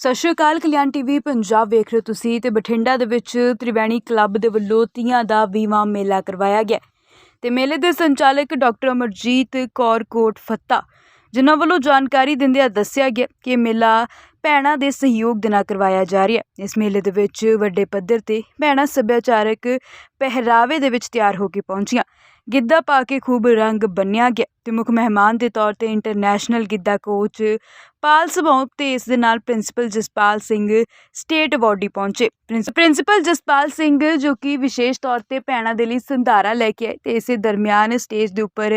ਸਤਿ ਸ਼੍ਰੀ ਅਕਾਲ, ਕਲਿਆਣ ਟੀਵੀ, ਪੰਜਾਬ ਵੇਖ ਰਹੇ ਹੋ ਤੁਸੀਂ ਤੇ ਬਠਿੰਡਾ ਦੇ ਵਿੱਚ ਤ੍ਰਿਵੈਣੀ ਕਲੱਬ ਦੇ ਵੱਲੋਂ ਤੀਆਂ ਦਾ ਵੀਵਾਂ ਮੇਲਾ ਕਰਵਾਇਆ ਗਿਆ। ਤੇ ਮੇਲੇ ਦੇ ਸੰਚਾਲਕ ਡਾਕਟਰ ਅਮਰਜੀਤ ਕੌਰ ਕੋਟ ਫੱਤਾ, ਜਿਨ੍ਹਾਂ ਵੱਲੋਂ ਜਾਣਕਾਰੀ ਦਿੰਦਿਆਂ ਦੱਸਿਆ ਗਿਆ ਕਿ ਮੇਲਾ ਭੈਣਾਂ ਦੇ ਸਹਿਯੋਗ ਦੇ ਨਾਲ ਕਰਵਾਇਆ ਜਾ ਰਿਹਾ ਹੈ। ਇਸ ਮੇਲੇ ਦੇ ਵਿੱਚ ਵੱਡੇ ਪੱਧਰ ਤੇ ਭੈਣਾਂ ਸੱਭਿਆਚਾਰਕ ਪਹਿਰਾਵੇ ਦੇ ਵਿੱਚ ਤਿਆਰ ਹੋ ਕੇ ਪਹੁੰਚੀਆਂ। ਗਿੱਧਾ ਪਾ ਕੇ ਖੂਬ ਰੰਗ ਬੰਨਿਆ ਗਿਆ ਅਤੇ ਮੁੱਖ ਮਹਿਮਾਨ ਦੇ ਤੌਰ ਤੇ ਇੰਟਰਨੈਸ਼ਨਲ ਗਿੱਧਾ ਕੋਚ ਪਾਲ ਸਭਾਉ ਅਤੇ ਇਸ ਦੇ ਨਾਲ principal Jaspal Singh state awardee ਪਹੁੰਚੇ। ਪ੍ਰਿੰਸ- ਪ੍ਰਿੰਸੀਪਲ ਜਸਪਾਲ ਸਿੰਘ ਜੋ ਕਿ ਵਿਸ਼ੇਸ਼ ਤੌਰ ਤੇ ਭੈਣਾਂ ਦੇ ਲਈ ਸੰਧਾਰਾ ਲੈ ਕੇ ਆਏ ਤੇ ਇਸੇ ਦਰਮਿਆਨ ਸਟੇਜ ਦੇ ਉੱਪਰ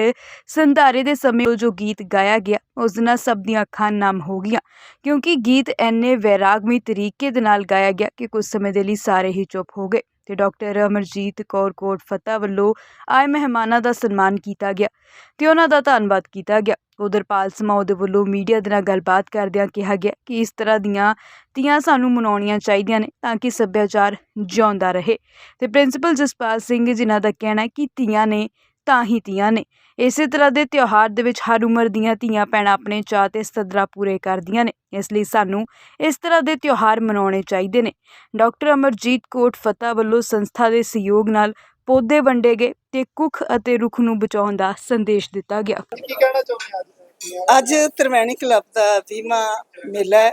ਸੰਧਾਰੇ ਦੇ ਸਮੇਂ ਜੋ ਗੀਤ ਗਾਇਆ ਗਿਆ, ਉਸ ਦੇ ਨਾਲ ਸਭ ਦੀਆਂ ਅੱਖਾਂ ਨਮ ਹੋ ਗਈਆਂ ਕਿਉਂਕਿ ਗੀਤ ਐਨੇ ਵੈਰਾਗਮਈ ਤਰੀਕੇ ਦੇ ਨਾਲ ਗਾਇਆ ਗਿਆ ਕਿ ਕੁਝ ਸਮੇਂ ਦੇ ਲਈ ਸਾਰੇ ਹੀ ਚੁੱਪ ਹੋ ਗਏ। ਤੇ ਡਾਕਟਰ ਅਮਰਜੀਤ ਕੌਰ ਕੋਟ ਫਤਿਹ ਵੱਲੋਂ ਆਏ ਮਹਿਮਾਨਾਂ ਦਾ ਸਨਮਾਨ ਕੀਤਾ ਗਿਆ ਤੇ ਉਹਨਾਂ ਦਾ ਧੰਨਵਾਦ ਕੀਤਾ ਗਿਆ। ਉਧਰਪਾਲ ਸਮਾਉ ਦੇ ਵੱਲੋਂ ਮੀਡੀਆ ਦੇ ਨਾਲ ਗੱਲਬਾਤ ਕਰਦਿਆਂ ਕਿਹਾ ਗਿਆ ਕਿ ਇਸ ਤਰ੍ਹਾਂ ਦੀਆਂ ਤੀਆਂ ਸਾਨੂੰ ਮਨਾਉਣੀਆਂ ਚਾਹੀਦੀਆਂ ਨੇ ਤਾਂ ਕਿ ਸੱਭਿਆਚਾਰ ਜਿਉਂਦਾ ਰਹੇ। ਤੇ ਪ੍ਰਿੰਸੀਪਲ ਜਸਪਾਲ ਸਿੰਘ ਜਿਨ੍ਹਾਂ ਦਾ ਕਹਿਣਾ ਹੈ ਕਿ ਤੀਆਂ ਨੇ ਤਾਂ ਹੀ ਤੀਆਂ ਨੇ। ਇਸੇ ਤਰ੍ਹਾਂ ਦੇ ਤਿਉਹਾਰ ਦੇ ਵਿੱਚ ਹਰ ਉਮਰ ਦੀਆਂ ਧੀਆਂ ਭੈਣਾਂ ਆਪਣੇ ਚਾਅ ਤੇ ਸਦਰਾ ਪੂਰੇ ਕਰਦੀਆਂ ਨੇ। ਇਸ ਲਈ ਸਾਨੂੰ ਇਸ ਤਰ੍ਹਾਂ ਦੇ ਤਿਉਹਾਰ ਮਨਾਉਣੇ ਚਾਹੀਦੇ ਨੇ। ਡਾਕਟਰ ਅਮਰਜੀਤ ਕੋਟ ਫਤਿਹ ਵੱਲੋਂ ਸੰਸਥਾ ਦੇ ਸਹਿਯੋਗ ਨਾਲ ਪੌਦੇ ਵੰਡੇ ਗਏ ਤੇ ਕੁੱਖ ਅਤੇ ਰੁੱਖ ਨੂੰ ਬਚਾਉਣ ਦਾ ਸੰਦੇਸ਼ ਦਿੱਤਾ ਗਿਆ। ਕੀ ਕਹਿਣਾ ਚਾਹੁੰਦੇ ਅੱਜ ਅੱਜ ਤਰਵੈਣੀ ਕਲੱਬ ਦਾ ਵੀਮਾ ਮੇਲਾ ਹੈ।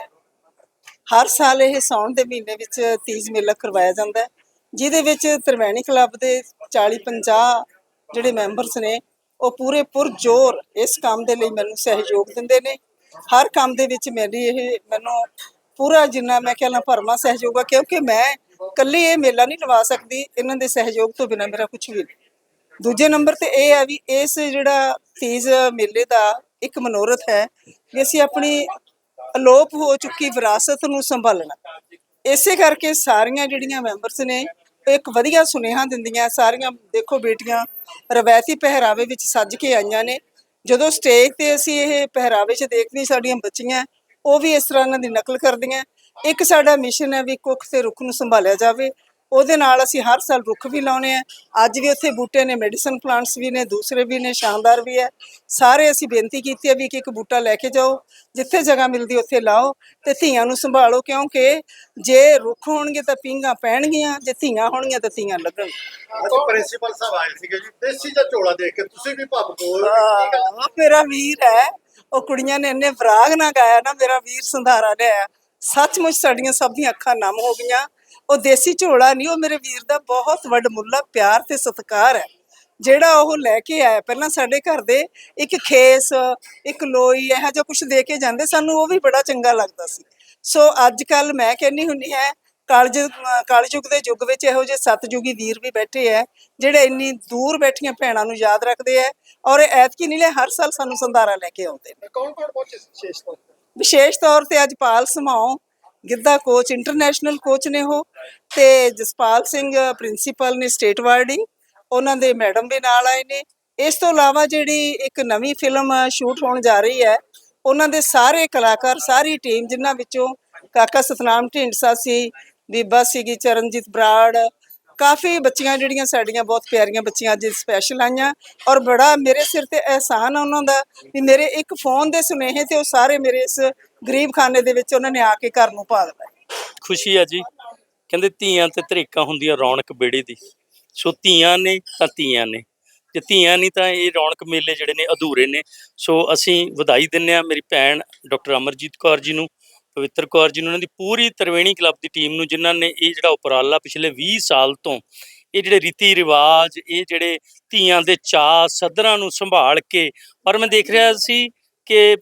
ਹਰ ਸਾਲ ਇਹ ਸਾਉਣ ਦੇ ਮਹੀਨੇ ਵਿੱਚ ਤੀਜ ਮੇਲਾ ਕਰਵਾਇਆ ਜਾਂਦਾ ਹੈ ਜਿਹਦੇ ਵਿੱਚ ਤਰਵੈਣੀ ਕਲੱਬ ਦੇ 40 50 ਜਿਹੜੇ ਮੈਂਬਰਸ ਨੇ ਉਹ ਪੂਰੇ ਪੁਰਜੋਰ ਇਸ ਕੰਮ ਦੇ ਲਈ ਮੈਨੂੰ ਸਹਿਯੋਗ ਦਿੰਦੇ ਨੇ। ਹਰ ਕੰਮ ਦੇ ਵਿੱਚ ਮੇਰੀ ਇਹ ਮੈਨੂੰ ਪੂਰਾ ਜਿੰਨਾ ਮੈਂ ਕਹਿਣਾ ਭਰਮਾ ਸਹਿਯੋਗ ਆ, ਕਿਉਂਕਿ ਮੈਂ ਇਕੱਲੀ ਇਹ ਮੇਲਾ ਨਹੀਂ ਲਵਾ ਸਕਦੀ, ਇਹਨਾਂ ਦੇ ਸਹਿਯੋਗ ਤੋਂ ਬਿਨਾਂ ਮੇਰਾ ਕੁਝ ਵੀ ਨਹੀਂ। ਦੂਜੇ ਨੰਬਰ ਤੇ ਇਹ ਆ ਵੀ ਇਸ ਜਿਹੜਾ ਤੀਜ ਮੇਲੇ ਦਾ ਇੱਕ ਮਨੋਰਥ ਹੈ ਵੀ ਅਸੀਂ ਆਪਣੀ ਅਲੋਪ ਹੋ ਚੁੱਕੀ ਵਿਰਾਸਤ ਨੂੰ ਸੰਭਾਲਣਾ। ਇਸੇ ਕਰਕੇ ਸਾਰੀਆਂ ਜਿਹੜੀਆਂ ਮੈਂਬਰਸ ਨੇ ਇੱਕ ਵਧੀਆ ਸੁਨੇਹਾ ਦਿੰਦੀਆਂ ਸਾਰੀਆਂ, ਦੇਖੋ ਬੇਟੀਆਂ, ਰਵਾਇਤੀ ਪਹਿਰਾਵੇ ਵਿੱਚ ਸੱਜ ਕੇ ਆਈਆਂ ਨੇ। ਜਦੋਂ ਸਟੇਜ ਤੇ ਅਸੀਂ ਇਹ ਪਹਿਰਾਵੇ 'ਚ ਦੇਖਦੀ ਸਾਡੀਆਂ ਬੱਚੀਆਂ, ਉਹ ਵੀ ਇਸ ਤਰ੍ਹਾਂ ਇਹਨਾਂ ਦੀ ਨਕਲ ਕਰਦੀਆਂ। ਇੱਕ ਸਾਡਾ ਮਿਸ਼ਨ ਹੈ ਵੀ ਕੁੱਖ ਤੇ ਰੁੱਖ ਨੂੰ ਸੰਭਾਲਿਆ ਜਾਵੇ। ਉਹਦੇ ਨਾਲ ਅਸੀਂ ਹਰ ਸਾਲ ਰੁੱਖ ਵੀ ਲਾਉਨੇ ਆ। ਅੱਜ ਵੀ ਉੱਥੇ ਬੂਟੇ ਨੇ ਮੈਡੀਸਨ ਪਲਾਂਟਸ ਵੀ ਨੇ ਦੂਸਰੇ ਵੀ ਨੇ ਸ਼ਾਨਦਾਰ ਵੀ ਹੈ। ਸਾਰੇ ਅਸੀਂ ਬੇਨਤੀ ਕੀਤੀ ਹੈ ਵੀ ਇੱਕ ਇੱਕ ਬੂਟਾ ਲੈ ਕੇ ਜਾਓ ਜਿੱਥੇ ਜਗ੍ਹਾ ਮਿਲਦੀ ਉੱਥੇ ਲਾਓ ਤੇ ਧੀਆਂ ਨੂੰ ਸੰਭਾਲੋ ਕਿਉਂਕਿ ਜੇ ਰੁੱਖ ਹੋਣਗੇ ਤਾਂ ਪੀਂਘਾਂ ਪੈਣਗੀਆਂ ਜੇ ਧੀਆਂ ਹੋਣਗੀਆਂ ਤਾਂ ਧੀਆਂ ਲੱਗਣਗੀਆਂ ਅੱਜ ਪ੍ਰਿੰਸੀਪਲ ਸਾਹਿਬ ਆਏ ਸੀਗੇ ਜੀ ਦੇਸੀ ਜਿਹਾ ਝੋਲਾ ਦੇਖ ਕੇ ਤੁਸੀਂ ਵੀ ਭਾਵੁਕ ਹੋ ਕੀ ਆਹ, ਮੇਰਾ ਵੀਰ ਹੈ ਉਹ ਕੁੜੀਆਂ ਨੇ ਇੰਨੇ ਫਰਾਗ ਨਾ ਗਾਇਆ ਨਾ ਮੇਰਾ ਵੀਰ ਸੰਧਾਰਾ ਲਿਆ ਸੱਚਮੁੱਚ ਸਾਡੀਆਂ ਸਭ ਦੀਆਂ ਅੱਖਾਂ ਨਮ ਹੋ ਗਈਆਂ। ਉਹ ਦੇਸੀ ਝੋਲਾ ਨਹੀਂ ਉਹ ਮੇਰੇ ਵੀਰ ਦਾ ਬਹੁਤ ਵੱਡਮੁੱਲਾ ਪਿਆਰ ਤੇ ਸਤਿਕਾਰ ਹੈ। ਜਿਹੜਾ ਉਹ ਲੈ ਕੇ ਆਇਆ ਪਹਿਲਾਂ ਸਾਡੇ ਘਰ ਦੇ ਇੱਕ ਖੇਸ ਇੱਕ ਲੋਈ ਇਹੋ ਜਿਹਾ ਕੁਝ ਦੇ ਕੇ ਜਾਂਦੇ ਸਾਨੂੰ ਉਹ ਵੀ ਬੜਾ ਚੰਗਾ ਲੱਗਦਾ ਸੀ। ਸੋ ਅੱਜ ਕੱਲ ਮੈਂ ਕਹਿੰਨੀ ਹੁੰਨੀ ਹੈ ਕਾਲਜ ਕਾਲਯੁਗ ਦੇ ਯੁੱਗ ਵਿੱਚ ਇਹੋ ਜਿਹੇ ਸਤਜੁਗੀ ਵੀਰ ਵੀ ਬੈਠੇ ਐ ਜਿਹੜੇ ਇੰਨੀ ਦੂਰ ਬੈਠੀਆਂ ਭੈਣਾਂ ਨੂੰ ਯਾਦ ਰੱਖਦੇ ਐ ਔਰ ਐਤਕੀ ਨਹੀਂ ਲੈ ਹਰ ਸਾਲ ਸਾਨੂੰ ਸੰਧਾਰਾ ਲੈ ਕੇ ਆਉਂਦੇ ਨੇ। ਕੌਣ ਕੌਣ ਪਹੁੰਚੇ ਵਿਸ਼ੇਸ਼ ਤੌਰ ਤੇ? ਵਿਸ਼ੇਸ਼ ਤੌਰ ਤੇ ਅੱਜ Pal Samaon Giddha coach international coach ਨੇ ਉਹ ਤੇ ਜਸਪਾਲ ਸਿੰਘ ਪ੍ਰਿੰਸੀਪਲ ਨੇ ਸਟੇਟ ਵਾਰਡਿੰਗ ਉਹਨਾਂ ਦੇ ਮੈਡਮ ਵੀ ਨਾਲ ਆਏ ਨੇ। ਇਸ ਤੋਂ ਇਲਾਵਾ ਜਿਹੜੀ ਇੱਕ ਨਵੀਂ ਫਿਲਮ ਸ਼ੂਟ ਹੋਣ ਜਾ ਰਹੀ ਹੈ, ਉਹਨਾਂ ਦੇ ਸਾਰੇ ਕਲਾਕਾਰ, ਸਾਰੀ ਟੀਮ ਜਿਨ੍ਹਾਂ ਵਿੱਚੋਂ ਕਾਕਾ ਸਤਨਾਮ ਢੀਂਡਸਾ ਸੀ, ਬੀਬਾ ਸੀਗੀ ਚਰਨਜੀਤ ਬਰਾੜ ਕਾਫੀ ਬੱਚੀਆਂ ਜਿਹੜੀਆਂ ਸਾਡੀਆਂ ਬਹੁਤ ਪਿਆਰੀਆਂ ਬੱਚੀਆਂ ਅੱਜ ਸਪੈਸ਼ਲ ਆਈਆਂ ਔਰ ਬੜਾ ਮੇਰੇ ਸਿਰ ਤੇ ਅਹਿਸਾਨ ਆ ਉਹਨਾਂ ਦਾ ਵੀ ਮੇਰੇ ਇੱਕ ਫੋਨ ਦੇ ਸੁਨੇਹੇ ਤੇ ਉਹ ਸਾਰੇ ਮੇਰੇ ਇਸ ਗਰੀਬ ਖਾਨੇ ਦੇ ਵਿੱਚ ਉਹਨਾਂ ਨੇ ਆ ਕੇ ਘਰ ਨੂੰ ਭਾਗ ਲਿਆ ਖੁਸ਼ੀ ਆ ਜੀ। ਕਹਿੰਦੇ ਧੀਆਂ ਤੇ ਧਰੇਕਾਂ ਹੁੰਦੀਆਂ ਰੌਣਕ ਬੇੜੇ ਦੀ। ਸੋ ਧੀਆਂ ਨੇ ਤਾਂ ਧੀਆਂ ਨੇ। ਜੇ ਧੀਆਂ ਨਹੀਂ ਤਾਂ ਇਹ ਰੌਣਕ ਮੇਲੇ ਜਿਹੜੇ ਨੇ ਅਧੂਰੇ ਨੇ। ਸੋ ਅਸੀਂ ਵਧਾਈ ਦਿੰਨੇ ਆ ਮੇਰੀ ਭੈਣ ਡਾਕਟਰ ਅਮਰਜੀਤ ਕੌਰ ਜੀ ਨੂੰ। ਪਵਿੱਤਰ ਕੌਰ ਜੀ ਨੂੰ ਉਹਨਾਂ ਦੀ ਪੂਰੀ ਤਰਵੇਣੀ ਕਲੱਬ ਦੀ ਟੀਮ ਨੂੰ ਜਿਨ੍ਹਾਂ ਨੇ ਇਹ ਜਿਹੜਾ ਉਪਰਾਲਾ ਪਿਛਲੇ 20 ਸਾਲ ਤੋਂ ਇਹ ਜਿਹੜੇ ਰੀਤੀ ਰਿਵਾਜ ਇਹ ਜਿਹੜੇ ਧੀਆਂ ਦੇ ਚਾਅ ਸਦਰਾਂ ਨੂੰ ਸੰਭਾਲ ਕੇ ਪਰ ਮੈਂ ਦੇਖ ਰਿਹਾ ਸੀ ਕਿ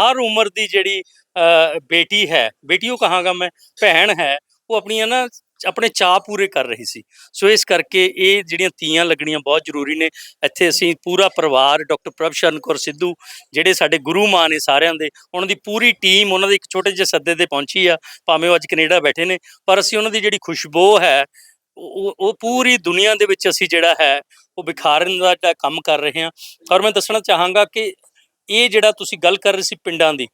ਹਰ ਉਮਰ ਦੀ ਜਿਹੜੀ ਅ, ਬੇਟੀ ਹੈ ਬੇਟੀ ਉਹ ਕਹਾਂਗਾ ਮੈਂ ਭੈਣ ਹੈ ਉਹ ਆਪਣੀਆਂ ਨਾ ਆਪਣੇ ਚਾਅ ਪੂਰੇ ਕਰ ਰਹੀ ਸੀ। ਸੋ ਇਸ ਕਰਕੇ ਇਹ ਜਿਹੜੀਆਂ ਤੀਆਂ ਲੱਗਣੀਆਂ ਬਹੁਤ ਜ਼ਰੂਰੀ ਨੇ। ਇੱਥੇ ਅਸੀਂ ਪੂਰਾ ਪਰਿਵਾਰ, ਡਾਕਟਰ ਪ੍ਰਭਸ਼ਰਨ ਕੌਰ ਸਿੱਧੂ, ਜਿਹੜੇ ਸਾਡੇ ਗੁਰੂ ਮਾਂ ਨੇ ਸਾਰਿਆਂ ਦੇ, ਉਹਨਾਂ ਦੀ ਪੂਰੀ ਟੀਮ, ਉਹਨਾਂ ਦੇ ਇੱਕ ਛੋਟੇ ਜਿਹੇ ਸੱਦੇ ਤੇ ਪਹੁੰਚੀ ਆ। ਭਾਵੇਂ ਉਹ ਅੱਜ ਕੈਨੇਡਾ ਬੈਠੇ ਨੇ, ਪਰ ਅਸੀਂ ਉਹਨਾਂ ਦੀ ਜਿਹੜੀ ਖੁਸ਼ਬੂ ਹੈ, ਉਹ ਉਹ ਪੂਰੀ ਦੁਨੀਆ ਦੇ ਵਿੱਚ ਅਸੀਂ ਜਿਹੜਾ ਹੈ, ਉਹ ਵਿਖਾਰਨ ਦਾ ਜਿਹੜਾ ਕੰਮ ਕਰ ਰਹੇ ਹਾਂ। ਔਰ ਮੈਂ ਦੱਸਣਾ ਚਾਹਾਂਗਾ ਕਿ ਇਹ ਜਿਹੜਾ ਤੁਸੀਂ ਗੱਲ ਕਰ ਰਹੇ ਸੀ ਪਿੰਡਾਂ ਦੀ,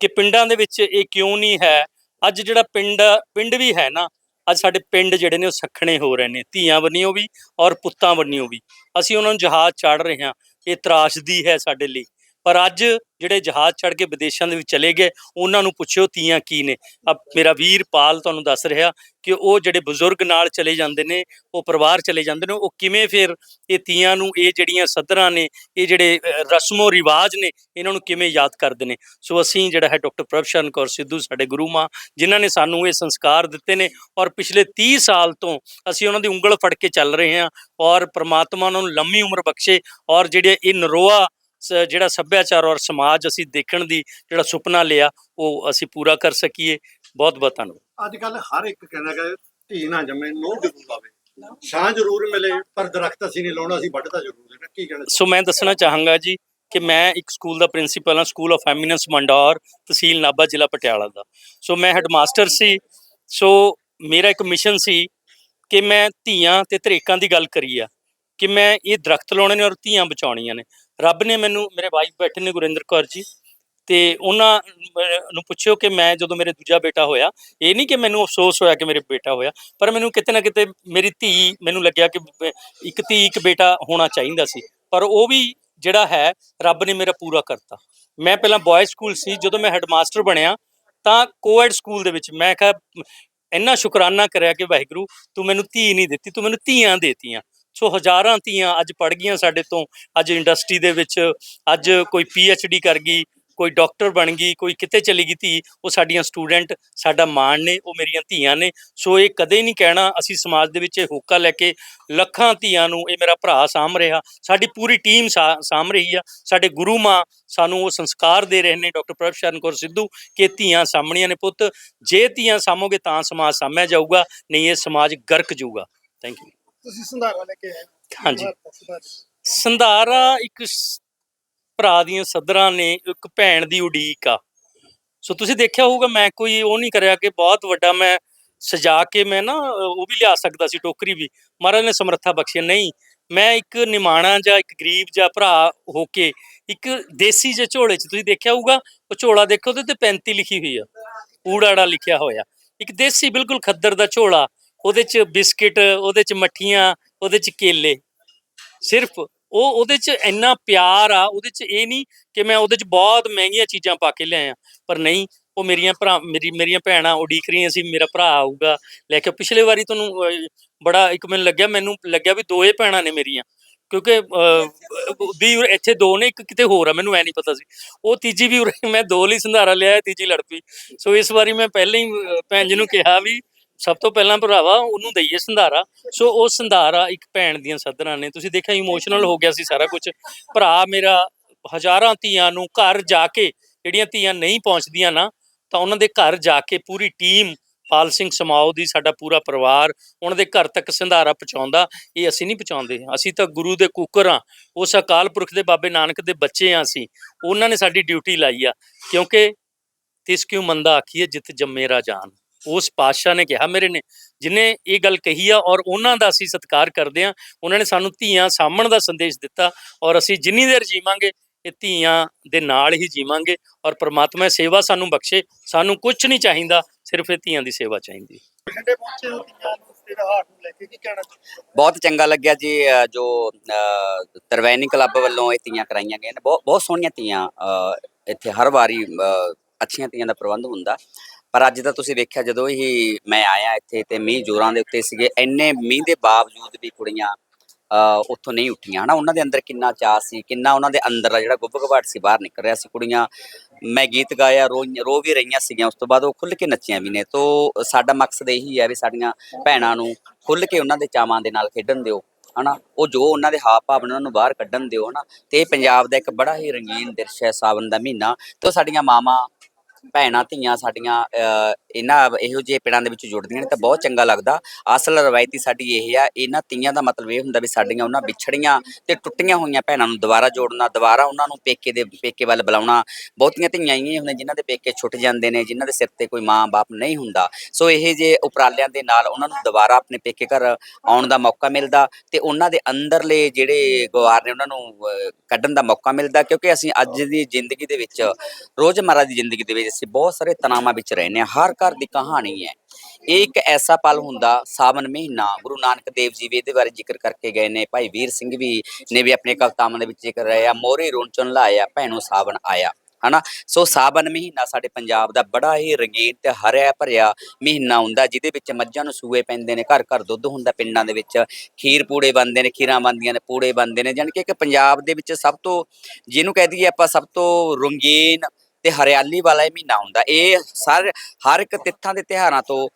ਕਿ ਪਿੰਡਾਂ ਦੇ ਵਿੱਚ ਇਹ ਕਿਉਂ ਨਹੀਂ ਹੈ? ਅੱਜ ਜਿਹੜਾ ਪਿੰਡ ਪਿੰਡ ਵੀ ਹੈ ਨਾ ਅੱਜ ਸਾਡੇ ਪਿੰਡ ਜਿਹੜੇ ਨੇ ਉਹ ਸੱਖਣੇ ਹੋ ਰਹੇ ਨੇ, ਧੀਆਂ ਬੰਨਿਓ ਵੀ ਔਰ ਪੁੱਤਾਂ ਬੰਨਿਓ ਵੀ। ਅਸੀਂ ਉਹਨਾਂ ਨੂੰ ਜਹਾਜ਼ ਚਾੜ ਰਹੇ ਹਾਂ, ਇਹ ਤਰਾਸਦੀ ਹੈ ਸਾਡੇ ਲਈ। ਪਰ ਅੱਜ ਜਿਹੜੇ ਜਹਾਜ਼ ਚੜ੍ਹ ਕੇ ਵਿਦੇਸ਼ਾਂ ਦੇ ਵਿੱਚ ਚਲੇ ਗਏ, ਉਹਨਾਂ ਨੂੰ ਪੁੱਛਿਓ ਤੀਆਂ ਕੀ ਨੇ। ਆ ਮੇਰਾ ਵੀਰ ਪਾਲ ਤੁਹਾਨੂੰ ਦੱਸ ਰਿਹਾ ਕਿ ਉਹ ਜਿਹੜੇ ਬਜ਼ੁਰਗ ਨਾਲ ਚਲੇ ਜਾਂਦੇ ਨੇ, ਉਹ ਪਰਿਵਾਰ ਚਲੇ ਜਾਂਦੇ ਨੇ, ਉਹ ਕਿਵੇਂ ਫਿਰ ਇਹ ਤੀਆਂ ਨੂੰ, ਇਹ ਜਿਹੜੀਆਂ ਸਦਰਾਂ ਨੇ, ਇਹ ਜਿਹੜੇ ਰਸਮੋ ਰਿਵਾਜ ਨੇ, ਇਹਨਾਂ ਨੂੰ ਕਿਵੇਂ ਯਾਦ ਕਰਦੇ ਨੇ? ਸੋ ਅਸੀਂ ਜਿਹੜਾ ਹੈ ਡਾਕਟਰ ਪ੍ਰਭਸ਼ਰਨ ਕੌਰ ਸਿੱਧੂ, ਸਾਡੇ ਗੁਰੂ ਮਾਂ, ਜਿਨ੍ਹਾਂ ਨੇ ਸਾਨੂੰ ਇਹ ਸੰਸਕਾਰ ਦਿੱਤੇ ਨੇ ਔਰ ਪਿਛਲੇ 30 ਸਾਲ ਤੋਂ ਅਸੀਂ ਉਹਨਾਂ ਦੀ ਉਂਗਲ ਫੜ ਕੇ ਚੱਲ ਰਹੇ ਹਾਂ ਔਰ ਪ੍ਰਮਾਤਮਾ ਉਹਨਾਂ ਨੂੰ ਲੰਮੀ ਉਮਰ ਬਖਸ਼ੇ ਔਰ ਜਿਹੜੇ ਇਹ ਨਰੋਆ ਸ- ਜਿਹੜਾ ਸੱਭਿਆਚਾਰ ਔਰ ਸਮਾਜ ਅਸੀਂ ਦੇਖਣ ਦੀ ਜਿਹੜਾ ਸੁਪਨਾ ਲਿਆ ਉਹ ਅਸੀਂ ਪੂਰਾ ਕਰ ਸਕੀਏ। ਬਹੁਤ ਬਹੁਤ ਧੰਨਵਾਦ। ਅੱਜ ਕੱਲ ਹਰ ਇੱਕ ਕਹਿੰਦਾ ਕਿ ਧੀ ਨਾ ਜੰਮੇ ਨੋ ਜ਼ਰੂਰ ਲਾਵੇ ਛਾਂ ਜ਼ਰੂਰ ਮਿਲੇ ਪਰ ਦਰਖਤ ਅਸੀਂ ਨਹੀਂ ਲਾਉਣਾ ਅਸੀਂ ਵੱਢਦਾ ਜ਼ਰੂਰ ਹੈ ਕੀ ਕਹਿਣਾ ਸੋ ਮੈਂ ਦੱਸਣਾ ਚਾਹਾਂਗਾ ਜੀ ਕਿ ਮੈਂ ਇੱਕ ਸਕੂਲ ਦਾ ਪ੍ਰਿੰਸੀਪਲ ਹਾਂ ਸਕੂਲ ਆਫ ਐਮੀਨੈਂਸ ਮੰਡੌਰ ਤਹਿਸੀਲ ਨਾਭਾ ਜ਼ਿਲ੍ਹਾ ਪਟਿਆਲਾ ਦਾ। ਸੋ ਮੈਂ ਹੈਡਮਾਸਟਰ ਸੀ। ਸੋ ਮੇਰਾ ਇੱਕ ਮਿਸ਼ਨ ਸੀ ਕਿ ਮੈਂ ਧੀਆਂ ਤੇ ਧਰੇਕਾਂ ਦੀ ਗੱਲ ਕਰੀ ਆ ਕਿ ਮੈਂ ਇਹ ਦਰਖਤ ਲਾਉਣੇ ਨੇ ਔਰ ਧੀਆਂ ਬਚਾਉਣੀਆਂ ਨੇ। ਰੱਬ ਨੇ ਮੈਨੂੰ, ਮੇਰੇ ਵਾਈਫ ਬੈਠੇ ਨੇ ਗੁਰਿੰਦਰ ਕੌਰ ਜੀ, ਤੇ ਉਹਨਾਂ ਨੂੰ ਪੁੱਛਿਓ ਕਿ ਮੈਂ ਜਦੋਂ ਮੇਰੇ ਦੂਜਾ ਬੇਟਾ ਹੋਇਆ, ਇਹ ਨਹੀਂ ਕਿ ਮੈਨੂੰ ਅਫਸੋਸ ਹੋਇਆ ਕਿ ਮੇਰੇ ਬੇਟਾ ਹੋਇਆ, ਪਰ ਮੈਨੂੰ ਕਿਤੇ ਨਾ ਕਿਤੇ ਮੇਰੀ ਧੀ, ਮੈਨੂੰ ਲੱਗਿਆ ਕਿ ਇੱਕ ਧੀ, ਇੱਕ ਬੇਟਾ ਹੋਣਾ ਚਾਹੀਦਾ ਸੀ, ਪਰ ਉਹ ਵੀ ਜਿਹੜਾ ਹੈ, ਰੱਬ ਨੇ ਮੇਰਾ ਪੂਰਾ ਕਰਤਾ। ਮੈਂ ਪਹਿਲਾਂ ਬॉयਜ਼ ਸਕੂਲ ਸੀ, ਜਦੋਂ ਮੈਂ ਹੈਡਮਾਸਟਰ ਬਣਿਆ, ਤਾਂ ਕੋਐਡ ਸਕੂਲ ਦੇ ਵਿੱਚ ਮੈਂ ਕਿਹਾ, ਇੰਨਾ ਸ਼ੁਕਰਾਨਾ ਕਰਿਆ ਕਿ ਵਾਹਿਗੁਰੂ, ਤੂੰ ਮੈਨੂੰ ਧੀ ਨਹੀਂ ਦਿੱਤੀ, ਤੂੰ ਮੈਨੂੰ ਧੀਆਂ ਦੇਤੀਆਂ। ਸੋ ਹਜ਼ਾਰਾਂ ਧੀਆਂ ਅੱਜ ਪੜ ਗਈਆਂ ਸਾਡੇ ਤੋਂ, ਅੱਜ ਇੰਡਸਟਰੀ ਦੇ ਵਿੱਚ, ਅੱਜ ਕੋਈ ਡੀ ਕਰ ਗਈ, ਕੋਈ ਡਾਕਟਰ ਬਣ ਗਈ, ਕੋਈ ਕਿਤੇ ਚਲੀ ਗਈ ਧੀ, ਉਹ ਸਾਡੀਆਂ ਸਟੂਡੈਂਟ ਸਾਡਾ ਮਾਣ ਨੇ, ਉਹ ਮੇਰੀਆਂ ਧੀਆਂ ਨੇ। ਸੋ ਇਹ ਕਦੇ ਨਹੀਂ ਕਹਿਣਾ, ਅਸੀਂ ਸਮਾਜ ਦੇ ਵਿੱਚ ਇਹ ਹੋਕਾ ਲੈ ਕੇ ਲੱਖਾਂ ਧੀਆਂ ਨੂੰ ਇਹ ਮੇਰਾ ਭਰਾ ਸਾਂਭ ਰਿਹਾ। ਸਾਡੀ ਪੂਰੀ ਟੀਮ ਸਾ- ਸਾਂਭ ਰਹੀ ਆ। ਸਾਡੇ ਗੁਰੂ ਮਾਂ ਸਾਨੂੰ ਉਹ ਸੰਸਕਾਰ ਦੇ ਰਹੇ ਨੇ ਡਾਕਟਰ ਪ੍ਰਭ ਸ਼ਰਨ ਕੌਰ ਸਿੱਧੂ, ਕਿ ਧੀਆਂ ਸਾਹਮਣੀਆਂ ਨੇ ਪੁੱਤ। ਜੇ ਧੀਆਂ ਸਾਂਭੋਗੇ ਤਾਂ ਸਮਾਜ ਸਾਂਭਿਆ ਜਾਊਗਾ, ਨਹੀਂ ਇਹ ਸਮਾਜ ਗਰਕ ਜਾਊਗਾ। ਥੈਂਕ ਯੂ ਤੁਸੀਂ ਸੰਧਾਰਾ ਲੈ ਕੇ ਆਏ ਹਾਂਜੀ। ਸੰਧਾਰਾ ਇੱਕ ਸ- ਭਰਾ ਦੀਆਂ ਸੱਧਰਾਂ ਨੇ ਇੱਕ ਭੈਣ ਦੀ ਉਡੀਕ ਆ। ਸੋ ਤੁਸੀਂ ਦੇਖਿਆ ਹੋਊਗਾ ਮੈਂ ਕੋਈ ਉਹ ਨਹੀਂ ਕਰਿਆ ਕਿ ਬਹੁਤ ਵੱਡਾ ਮੈਂ ਸਜਾ ਕੇ ਮੈਂ ਨਾ ਉਹ ਵੀ ਲਿਆ ਸਕਦਾ ਸੀ ਟੋਕਰੀ ਵੀ। ਮਹਾਰਾਜ ਨੇ ਸਮਰੱਥਾ ਬਖਸ਼ੀ। ਨਹੀਂ ਮੈਂ ਇੱਕ ਨਿਮਾਣਾ ਜਾਂ ਇੱਕ ਗਰੀਬ ਜਾਂ ਭਰਾ ਹੋ ਕੇ ਇੱਕ ਦੇਸੀ ਜਿਹੇ ਝੋਲੇ 'ਚ ਤੁਸੀਂ ਦੇਖਿਆ ਹੋਊਗਾ ਉਹ ਝੋਲਾ ਦੇਖੋ ਉਹਦੇ ਤੇ 35 ਲਿਖੀ ਹੋਈ ਆ। ਊੜਾੜਾ ਲਿਖਿਆ ਹੋਇਆ। ਇੱਕ ਦੇਸੀ ਬਿਲਕੁਲ ਖੱਦਰ ਦਾ ਝੋਲਾ ਉਹਦੇ 'ਚ ਬਿਸਕਿਟ, ਉਹਦੇ 'ਚ ਮੱਠੀਆਂ, ਉਹਦੇ 'ਚ ਕੇਲੇ। ਸਿਰਫ ਉਹ ਉਹਦੇ 'ਚ ਇੰਨਾ ਪਿਆਰ ਆ, ਉਹਦੇ 'ਚ ਇਹ ਨਹੀਂ ਕਿ ਮੈਂ ਉਹਦੇ 'ਚ ਬਹੁਤ ਮਹਿੰਗੀਆਂ ਚੀਜ਼ਾਂ ਪਾ ਕੇ ਲਿਆਇਆ। ਪਰ ਨਹੀਂ, ਉਹ ਮੇਰੀਆਂ ਭਰਾ, ਮੇਰੀ, ਮੇਰੀਆਂ ਭੈਣਾਂ ਉਡੀਕ ਰਹੀਆਂ ਸੀ, ਮੇਰਾ ਭਰਾ ਆਊਗਾ, ਲੈ ਕੇ ਪਿਛਲੇ ਵਾਰੀ ਤੁਹਾਨੂੰ ਬੜਾ ਇੱਕ ਮੈਨੂੰ ਲੱਗਿਆ ਮੈਨੂੰ ਲੱਗਿਆ ਵੀ ਦੋਏ ਭੈਣਾਂ ਨੇ ਮੇਰੀਆਂ। ਕਿਉਂਕਿ ਵੀ ਇੱਥੇ ਦੋ ਨੇ, ਇੱਕ ਕਿਤੇ ਹੋਰ ਆ, ਮੈਨੂੰ ਐ ਨਹੀਂ ਪਤਾ ਸੀ। ਉਹ ਤੀਜੀ ਵੀ ਉਰੇ, ਮੈਂ ਦੋ ਲਈ ਸੰਧਾਰਾ ਲਿਆ ਤੀਜੀ ਲੜ ਪਈ। ਸੋ ਇਸ ਵਾਰੀ ਮੈਂ ਪਹਿਲਾਂ ਹੀ ਭੈਣ ਜੀ ਨੂੰ ਕਿਹਾ ਵੀ ਸਭ ਤੋਂ ਪਹਿਲਾਂ ਭਰਾਵਾ ਉਹਨੂੰ ਦਈਏ ਸੰਧਾਰਾ। ਸੋ ਉਹ ਸੰਧਾਰਾ ਇੱਕ ਭੈਣ ਦੀਆਂ ਸੱਧਰਾਂ ਨੇ। ਤੁਸੀਂ ਦੇਖਿਆ ਇਮੋਸ਼ਨਲ ਹੋ ਗਿਆ ਸੀ ਸਾਰਾ ਕੁਝ ਭਰਾ ਮੇਰਾ ਹਜ਼ਾਰਾਂ ਧੀਆਂ ਨੂੰ ਘਰ ਜਾ ਕੇ ਜਿਹੜੀਆਂ ਧੀਆਂ ਨਹੀਂ ਪਹੁੰਚਦੀਆਂ ਨਾ, ਤਾਂ ਉਹਨਾਂ ਦੇ ਘਰ ਜਾ ਕੇ ਪੂਰੀ ਟੀਮ ਪਾਲ ਸਿੰਘ ਸਮਾਓ ਦੀ, ਸਾਡਾ ਪੂਰਾ ਪਰਿਵਾਰ ਉਹਨਾਂ ਦੇ ਘਰ ਤੱਕ ਸੰਧਾਰਾ ਪਹੁੰਚਾਉਂਦਾ। ਇਹ ਅਸੀਂ ਨਹੀਂ ਪਹੁੰਚਾਉਂਦੇ। ਅਸੀਂ ਤਾਂ ਗੁਰੂ ਦੇ ਕੁੱਕਰ ਆ ਉਸ ਅਕਾਲ ਪੁਰਖ ਦੇ ਬਾਬੇ ਨਾਨਕ ਦੇ ਬੱਚੇ ਆ ਅਸੀਂ। ਉਹਨਾਂ ਨੇ ਸਾਡੀ ਡਿਊਟੀ ਲਾਈ ਆ। ਕਿਉਂਕਿ ਤਿਸ ਕਿਉ ਮੰਦਾ ਆਖੀਏ, ਜਿਤ ਜੰਮੇ ਰਾਜਾਨ ਉਸ ਪਾਤਸ਼ਾਹ ਨੇ ਕਿਹਾ ਮੇਰੇ ਨੇ ਜਿਨੇ ਇਹ ਗੱਲ ਕਹੀ ਆ ਔਰ ਉਹਨਾਂ ਦਾ ਅਸੀਂ ਸਤਿਕਾਰ ਕਰਦੇ ਆ ਉਹਨਾਂ ਨੇ ਸਾਨੂੰ ਧੀਆਂ ਸਾਂਭਣ ਦਾ ਸੰਦੇਸ਼ ਦਿੱਤਾ ਔਰ ਅਸੀਂ ਜਿੰਨੀ ਦੇਰ ਜੀਵਾਂਗੇ ਇਹ ਧੀਆਂ ਦੇ ਨਾਲ ਹੀ ਜੀਵਾਂਗੇ ਔਰ ਪ੍ਰਮਾਤਮਾ ਸੇਵਾ ਸਾਨੂੰ ਬਖਸ਼ੇ ਸਾਨੂੰ ਕੁਝ ਨਹੀਂ ਚਾਹੀਦਾ ਸਿਰਫ ਇਹ ਧੀਆਂ ਦੀ ਸੇਵਾ ਚਾਹੀਦੀ? ਬਹੁਤ ਚੰਗਾ ਲੱਗਿਆ ਜੀ ਜੋ ਤਰਵੈਨੀ ਕਲੱਬ ਵੱਲੋਂ ਇਹ ਤੀਆਂ ਕਰਾਈਆਂ ਗਈਆਂ ਨੇ ਬਹੁਤ ਬਹੁਤ ਸੋਹਣੀਆਂ ਤੀਆਂ ਇੱਥੇ ਹਰ ਵਾਰੀ ਅੱਛੀਆਂ ਤੀਆਂ ਦਾ ਪ੍ਰਬੰਧ ਹੁੰਦਾ ਪਰ ਅੱਜ ਤਾਂ ਤੁਸੀਂ ਵੇਖਿਆ ਜਦੋਂ ਹੀ ਮੈਂ ਆਇਆ ਇੱਥੇ ਤੇ ਮੀਂਹ ਜੋਰਾਂ ਦੇ ਉੱਤੇ ਸੀਗੇ, ਇੰਨੇ ਮੀਂਹ ਦੇ ਬਾਵਜੂਦ ਵੀ ਕੁੜੀਆਂ ਉੱਥੋਂ ਨਹੀਂ ਉੱਠੀਆਂ। ਹਨਾ, ਉਹਨਾਂ ਦੇ ਅੰਦਰ ਕਿੰਨਾ ਚਾਅ ਸੀ, ਕਿੰਨਾ ਉਹਨਾਂ ਦੇ ਅੰਦਰ ਦਾ ਜਿਹੜਾ ਗੁੱਬ ਘਬਾਟ ਸੀ ਬਾਹਰ ਨਿਕਲ ਰਿਹਾ ਸੀ। ਕੁੜੀਆਂ, ਮੈਂ ਗੀਤ ਗਾਇਆ, ਰੋ ਰੋ ਵੀ ਰਹੀਆਂ ਸੀਗੀਆਂ, ਉਸ ਤੋਂ ਬਾਅਦ ਉਹ ਖੁੱਲ ਕੇ ਨੱਚੀਆਂ ਵੀ ਨੇ। ਤੋਂ ਸਾਡਾ ਮਕਸਦ ਇਹੀ ਹੈ ਵੀ ਸਾਡੀਆਂ ਭੈਣਾਂ ਨੂੰ ਖੁੱਲ ਕੇ ਉਹਨਾਂ ਦੇ ਚਾਵਾਂ ਦੇ ਨਾਲ ਖੇਡਣ ਦਿਓ। ਹਨਾ, ਉਹ ਜੋ ਉਹਨਾਂ ਦੇ ਹਾਵ ਭਾਵ ਨੇ ਉਹਨਾਂ ਨੂੰ ਬਾਹਰ ਕੱਢਣ ਦਿਓ, ਹਨਾ। ਤੇ ਪੰਜਾਬ ਦਾ ਇੱਕ ਬੜਾ ਹੀ ਰੰਗੀਨ ਦ੍ਰਿਸ਼ ਹੈ ਸਾਵਨ ਦਾ ਮਹੀਨਾ। ਤੇ ਉਹ ਸਾਡੀਆਂ ਮਾਵਾਂ ਭੈਣਾਂ ਧੀਆਂ ਸਾਡੀਆਂ ਅਹ, ਇਹਨਾਂ ਇਹੋ ਜਿਹੇ ਪਿੰਡਾਂ ਦੇ ਵਿੱਚ ਜੁੜਦੀਆਂ ਨੇ ਤਾਂ ਬਹੁਤ ਚੰਗਾ ਲੱਗਦਾ। ਅਸਲ ਰਵਾਇਤੀ ਸਾਡੀ ਇਹ ਆ, ਇਹਨਾਂ ਤੀਆਂ ਦਾ ਮਤਲਬ ਇਹ ਹੁੰਦਾ ਵੀ ਸਾਡੀਆਂ ਉਹਨਾਂ ਵਿਛੜੀਆਂ ਤੇ ਟੁੱਟੀਆਂ ਹੋਈਆਂ ਭੈਣਾਂ ਨੂੰ ਦੁਬਾਰਾ ਜੋੜਨਾ, ਦੁਬਾਰਾ ਉਹਨਾਂ ਨੂੰ ਪੇਕੇ ਦੇ, ਪੇਕੇ ਵੱਲ ਬੁਲਾਉਣਾ। ਬਹੁਤੀਆਂ ਧੀਆਂ ਹੀ ਹੁੰਦੀਆਂ ਜਿਨ੍ਹਾਂ ਦੇ ਪੇਕੇ ਛੁੱਟ ਜਾਂਦੇ ਨੇ, ਜਿਨ੍ਹਾਂ ਦੇ ਸਿਰ ਤੇ ਕੋਈ ਮਾਂ-ਬਾਪ ਨਹੀਂ ਹੁੰਦਾ। ਸੋ ਇਹ ਜੇ ਉਪਰਾਲਿਆਂ ਦੇ ਨਾਲ ਉਹਨਾਂ ਨੂੰ ਦੁਬਾਰਾ ਆਪਣੇ ਪੇਕੇ ਘਰ ਆਉਣ ਦਾ ਮੌਕਾ ਮਿਲਦਾ ਤੇ ਉਹਨਾਂ ਦੇ ਅੰਦਰਲੇ ਜਿਹੜੇ ਗਵਾਰ ਨੇ ਉਹਨਾਂ ਨੂੰ ਕੱਢਣ ਦਾ ਮੌਕਾ ਮਿਲਦਾ ਕਿਉਂਕਿ ਅਸੀਂ ਅੱਜ ਦੀ ਜ਼ਿੰਦਗੀ ਦੇ ਵਿੱਚ ਰੋਜ਼ਮਰਰਾ ਦੀ ਜ਼ਿੰਦਗੀ ਦੇ ਵਿੱਚ ਅਸੀਂ ਬਹੁਤ ਸਾਰੇ ਤਣਾਵਾਂ ਵਿੱਚ ਰਹਿੰਦੇ ਹਾਂ। ਹਰ ਘਰ ਦੀ ਕਹਾਣੀ ਹੈ। ਇਹ ਇੱਕ ਐਸਾ ਪਲ ਹੁੰਦਾ ਸਾਵਨ ਮਹੀਨਾ, ਗੁਰੂ ਨਾਨਕ ਦੇਵ ਜੀ ਵੀ ਇਹਦੇ ਬਾਰੇ ਜ਼ਿਕਰ ਕਰਕੇ ਗਏ ਨੇ। ਭਾਈ ਵੀਰ ਸਿੰਘ ਵੀ ਨੇ ਵੀ ਆਪਣੇ ਕਵਿਤਾਵਾਂ ਦੇ ਵਿੱਚ ਜ਼ਿਕਰ ਰਿਹਾ ਮੋਰੇ ਰੋਂਚਨ ਲਾਇਆ, ਭੈਣੋ ਸਾਵਨ ਆਇਆ, ਹਨਾ? ਸੋ ਸਾਵਨ ਮਹੀਨਾ ਸਾਡੇ ਪੰਜਾਬ ਦਾ ਬੜਾ ਹੀ ਰੰਗੀਨ ਤੇ ਹਰਿਆ ਭਰਿਆ ਮਹੀਨਾ ਹੁੰਦਾ, ਜਿਹਦੇ ਵਿੱਚ ਮੱਝਾਂ ਨੂੰ ਸੂਏ ਪੈਂਦੇ ਨੇ, ਘਰ ਘਰ ਦੁੱਧ ਹੁੰਦਾ ਪਿੰਡਾਂ ਦੇ ਵਿੱਚ। ਖੀਰ ਪੂੜੇ ਬਣਦੇ ਨੇ, ਖੀਰਾਂ ਬਣਦੀਆਂ ਨੇ, ਪੂੜੇ ਬਣਦੇ ਨੇ, ਜਾਣੀ ਕਿ ਇੱਕ ਪੰਜਾਬ ਦੇ ਵਿੱਚ ਸਭ ਤੋਂ, ਜਿਹਨੂੰ ਕਹਿ ਦਈਏ ਆਪਾਂ ਸਭ ਤੋਂ ਰੰਗੀਨ ਤੇ ਹਰਿਆਲੀ ਵਾਲਾ ਇਹ ਮਹੀਨਾ ਹੁੰਦਾ। ਇਹ ਸਰ, ਹਰ ਇੱਕ ਤਿੱਥਾਂ ਦੇ ਤਿਉਹਾਰਾਂ ਤੋਂ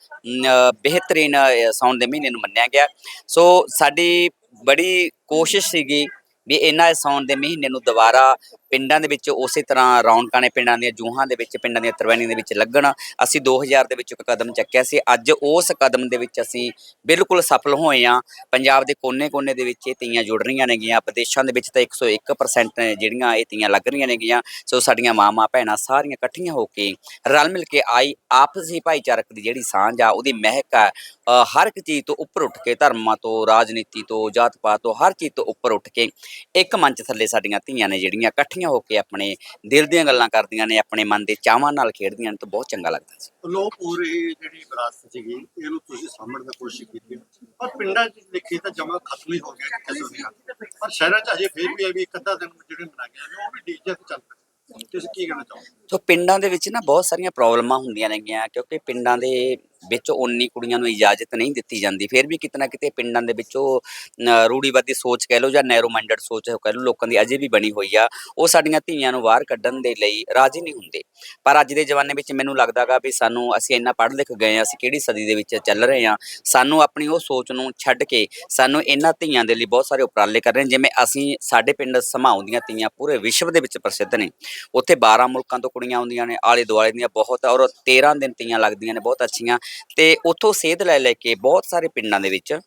ਬਿਹਤਰੀਨ ਸਾਉਣ ਦੇ ਮਹੀਨੇ ਨੂੰ ਮੰਨਿਆ ਗਿਆ। ਸੋ ਸਾਡੀ ਬੜੀ ਕੋਸ਼ਿਸ਼ ਸੀਗੀ ਵੀ ਇਹਨਾਂ ਸਾਉਣ ਦੇ ਮਹੀਨੇ ਨੂੰ ਦੁਬਾਰਾ ਪਿੰਡਾਂ ਦੇ ਵਿੱਚ ਉਸੇ ਤਰ੍ਹਾਂ ਰੌਣਕਾਂ ਨੇ ਪਿੰਡਾਂ ਦੀਆਂ ਜੂਹਾਂ ਦੇ ਵਿੱਚ, ਪਿੰਡਾਂ ਦੀਆਂ ਤਰਵੈਣੀਆਂ ਦੇ ਵਿੱਚ ਲੱਗਣ। ਅਸੀਂ 2000 ਦੇ ਵਿੱਚ ਇੱਕ ਕਦਮ ਚੱਕਿਆ ਸੀ। ਅੱਜ ਉਸ ਕਦਮ ਦੇ ਵਿੱਚ ਅਸੀਂ ਬਿਲਕੁਲ ਸਫਲ ਹੋਏ ਆ ਪੰਜਾਬ ਦੇ ਕੋਨੇ-ਕੋਨੇ ਦੇ ਵਿੱਚ ਇਹ ਤੀਆਂ ਜੁੜ ਰਹੀਆਂ ਨੇਗੀਆਂ। ਵਿਦੇਸ਼ਾਂ ਦੇ ਵਿੱਚ ਤਾਂ 101% ਨੇ ਜਿਹੜੀਆਂ ਇਹ ਤੀਆਂ ਲੱਗ ਰਹੀਆਂ ਨੇਗੀਆਂ। ਸੋ ਸਾਡੀਆਂ ਮਾਵਾਂ, ਭੈਣਾਂ ਸਾਰੀਆਂ ਇਕੱਠੀਆਂ ਹੋ ਕੇ ਰਲ ਮਿਲ ਕੇ ਆਈ ਆਪਸੀ ਭਾਈਚਾਰਕ ਦੀ ਜਿਹੜੀ ਸਾਂਝ ਆ, ਉਹਦੀ ਮਹਿਕ ਆ ਹਰ ਇੱਕ ਚੀਜ਼ ਤੋਂ ਉੱਪਰ ਉੱਠ ਕੇ ਧਰਮਾਂ ਤੋਂ ਰਾਜਨੀਤੀ ਤੋਂ ਜਾਤ ਪਾਤ ਤੋਂ ਹਰ ਚੀਜ਼ ਤੋਂ ਉੱਪਰ ਉੱਠ ਕੇ ਇੱਕ ਮੰਚ ਥੱਲੇ ਸਾਡੀਆਂ ਧੀਆਂ ਨੇ ਜਿਹੜੀਆਂ ਇਕੱਠੀਆਂ ਹੋ ਕੇ ਆਪਣੇ ਦਿਲ ਦੀਆਂ ਗੱਲਾਂ ਕਰਦੀਆਂ ਨੇ ਆਪਣੇ ਮਨ ਦੇ ਚਾਵਾਂ ਨਾਲ ਖੇਡਦੀਆਂ ਨੇ ਤਾਂ ਬਹੁਤ ਚੰਗਾ ਲੱਗਦਾ ਸੀ। ਲੋਕ ਪੂਰੀ ਜਿਹੜੀ ਵਿਰਾਸਤ ਸੀਗੀ ਇਹਨੂੰ ਤੁਸੀਂ ਸਾਂਭਣ ਦੀ ਕੋਸ਼ਿਸ਼ ਕੀਤੀ ਪਰ ਪਿੰਡਾਂ 'ਚ ਦੇਖੀ ਤਾਂ ਜਮਾ ਖਤਮ ਹੀ ਹੋ ਗਿਆ ਕਿਸੇ ਨੂੰ ਨਹੀਂ ਪਰ ਸ਼ਹਿਰਾਂ 'ਚ ਅਜੇ ਫਿਰ ਵੀ ਹੈ ਵੀ ਇੱਕ ਅੱਧਾ ਦਿਨ ਜਿਹੜੇ ਮਨਾ ਗਏ ਨੇ ਉਹ ਵੀ ਡੀਜੇ ਤੇ ਚੱਲ ਪਏ। ਤੁਸੀਂ ਕੀ ਕਹਿਣਾ ਚਾਹੋਗੇ? ਸੋ ਪਿੰਡਾਂ ਦੇ ਵਿੱਚ ਨਾ ਬਹੁਤ ਸਾਰੀਆਂ ਪ੍ਰੋਬਲਮਾਂ ਹੁੰਦੀਆਂ ਨੇਗੀਆਂ ਕਿਉਂਕਿ ਪਿੰਡਾਂ ਦੇ ਵਿੱਚ ਉਨੀ ਕੁੜੀਆਂ ਨੂੰ ਇਜਾਜ਼ਤ ਨਹੀਂ ਦਿੱਤੀ ਜਾਂਦੀ। ਫਿਰ ਵੀ ਕਿਤੇ ਨਾ ਕਿਤੇ ਪਿੰਡਾਂ ਦੇ ਵਿੱਚ ਉਹ ਰੂੜੀਵਾਦੀ ਸੋਚ ਕਹਿ ਲਓ ਜਾਂ ਨੈਰੋ ਮਾਈਂਡਡ ਸੋਚ ਕਹਿ ਲਓ, ਲੋਕਾਂ ਦੀ ਅਜੇ ਵੀ ਬਣੀ ਹੋਈ ਆ, ਉਹ ਸਾਡੀਆਂ ਧੀਆਂ ਨੂੰ ਬਾਹਰ ਕੱਢਣ ਦੇ ਲਈ ਰਾਜ਼ੀ ਨਹੀਂ ਹੁੰਦੇ। ਪਰ ਅੱਜ ਦੇ ਜ਼ਮਾਨੇ ਵਿੱਚ ਮੈਨੂੰ ਲੱਗਦਾਗਾ ਵੀ ਸਾਨੂੰ ਅਸੀਂ ਇੰਨਾ ਪੜ੍ਹ ਲਿਖ ਗਏ ਆ, ਅਸੀਂ ਕਿਹੜੀ ਸਦੀ ਦੇ ਵਿੱਚ ਚੱਲ ਰਹੇ ਆ, ਸਾਨੂੰ ਆਪਣੀ ਉਹ ਸੋਚ ਨੂੰ ਛੱਡ ਕੇ ਸਾਨੂੰ ਇਹਨਾਂ ਧੀਆਂ ਦੇ ਲਈ ਬਹੁਤ ਸਾਰੇ ਉਪਰਾਲੇ ਕਰ ਰਹੇ ਜਿਵੇਂ ਅਸੀਂ ਸਾਡੇ ਪਿੰਡ ਸਮਾਉ ਦੀਆਂ ਧੀਆਂ ਪੂਰੇ ਵਿਸ਼ਵ ਦੇ ਵਿੱਚ ਪ੍ਰਸਿੱਧ ਨੇ। ਉੱਥੇ 12 ਮੁਲਕਾਂ ਤੋਂ ਕੁੜੀਆਂ ਆਉਂਦੀਆਂ ਨੇ ਆਲੇ ਦੁਆਲੇ ਦੀਆਂ ਬਹੁਤ ਔਰ 13 ਦਿਨ ਤੀਆਂ ਲੱਗਦੀਆਂ ਨੇ, ਬਹੁਤ ਅੱਛੀਆਂ ਤੇ ਉੱਥੋਂ ਸੇਧ ਲੈ ਲੈ ਕੇ ਬਹੁਤ ਸਾਰੇ ਪਿੰਡਾਂ ਦੇ ਵਿੱਚ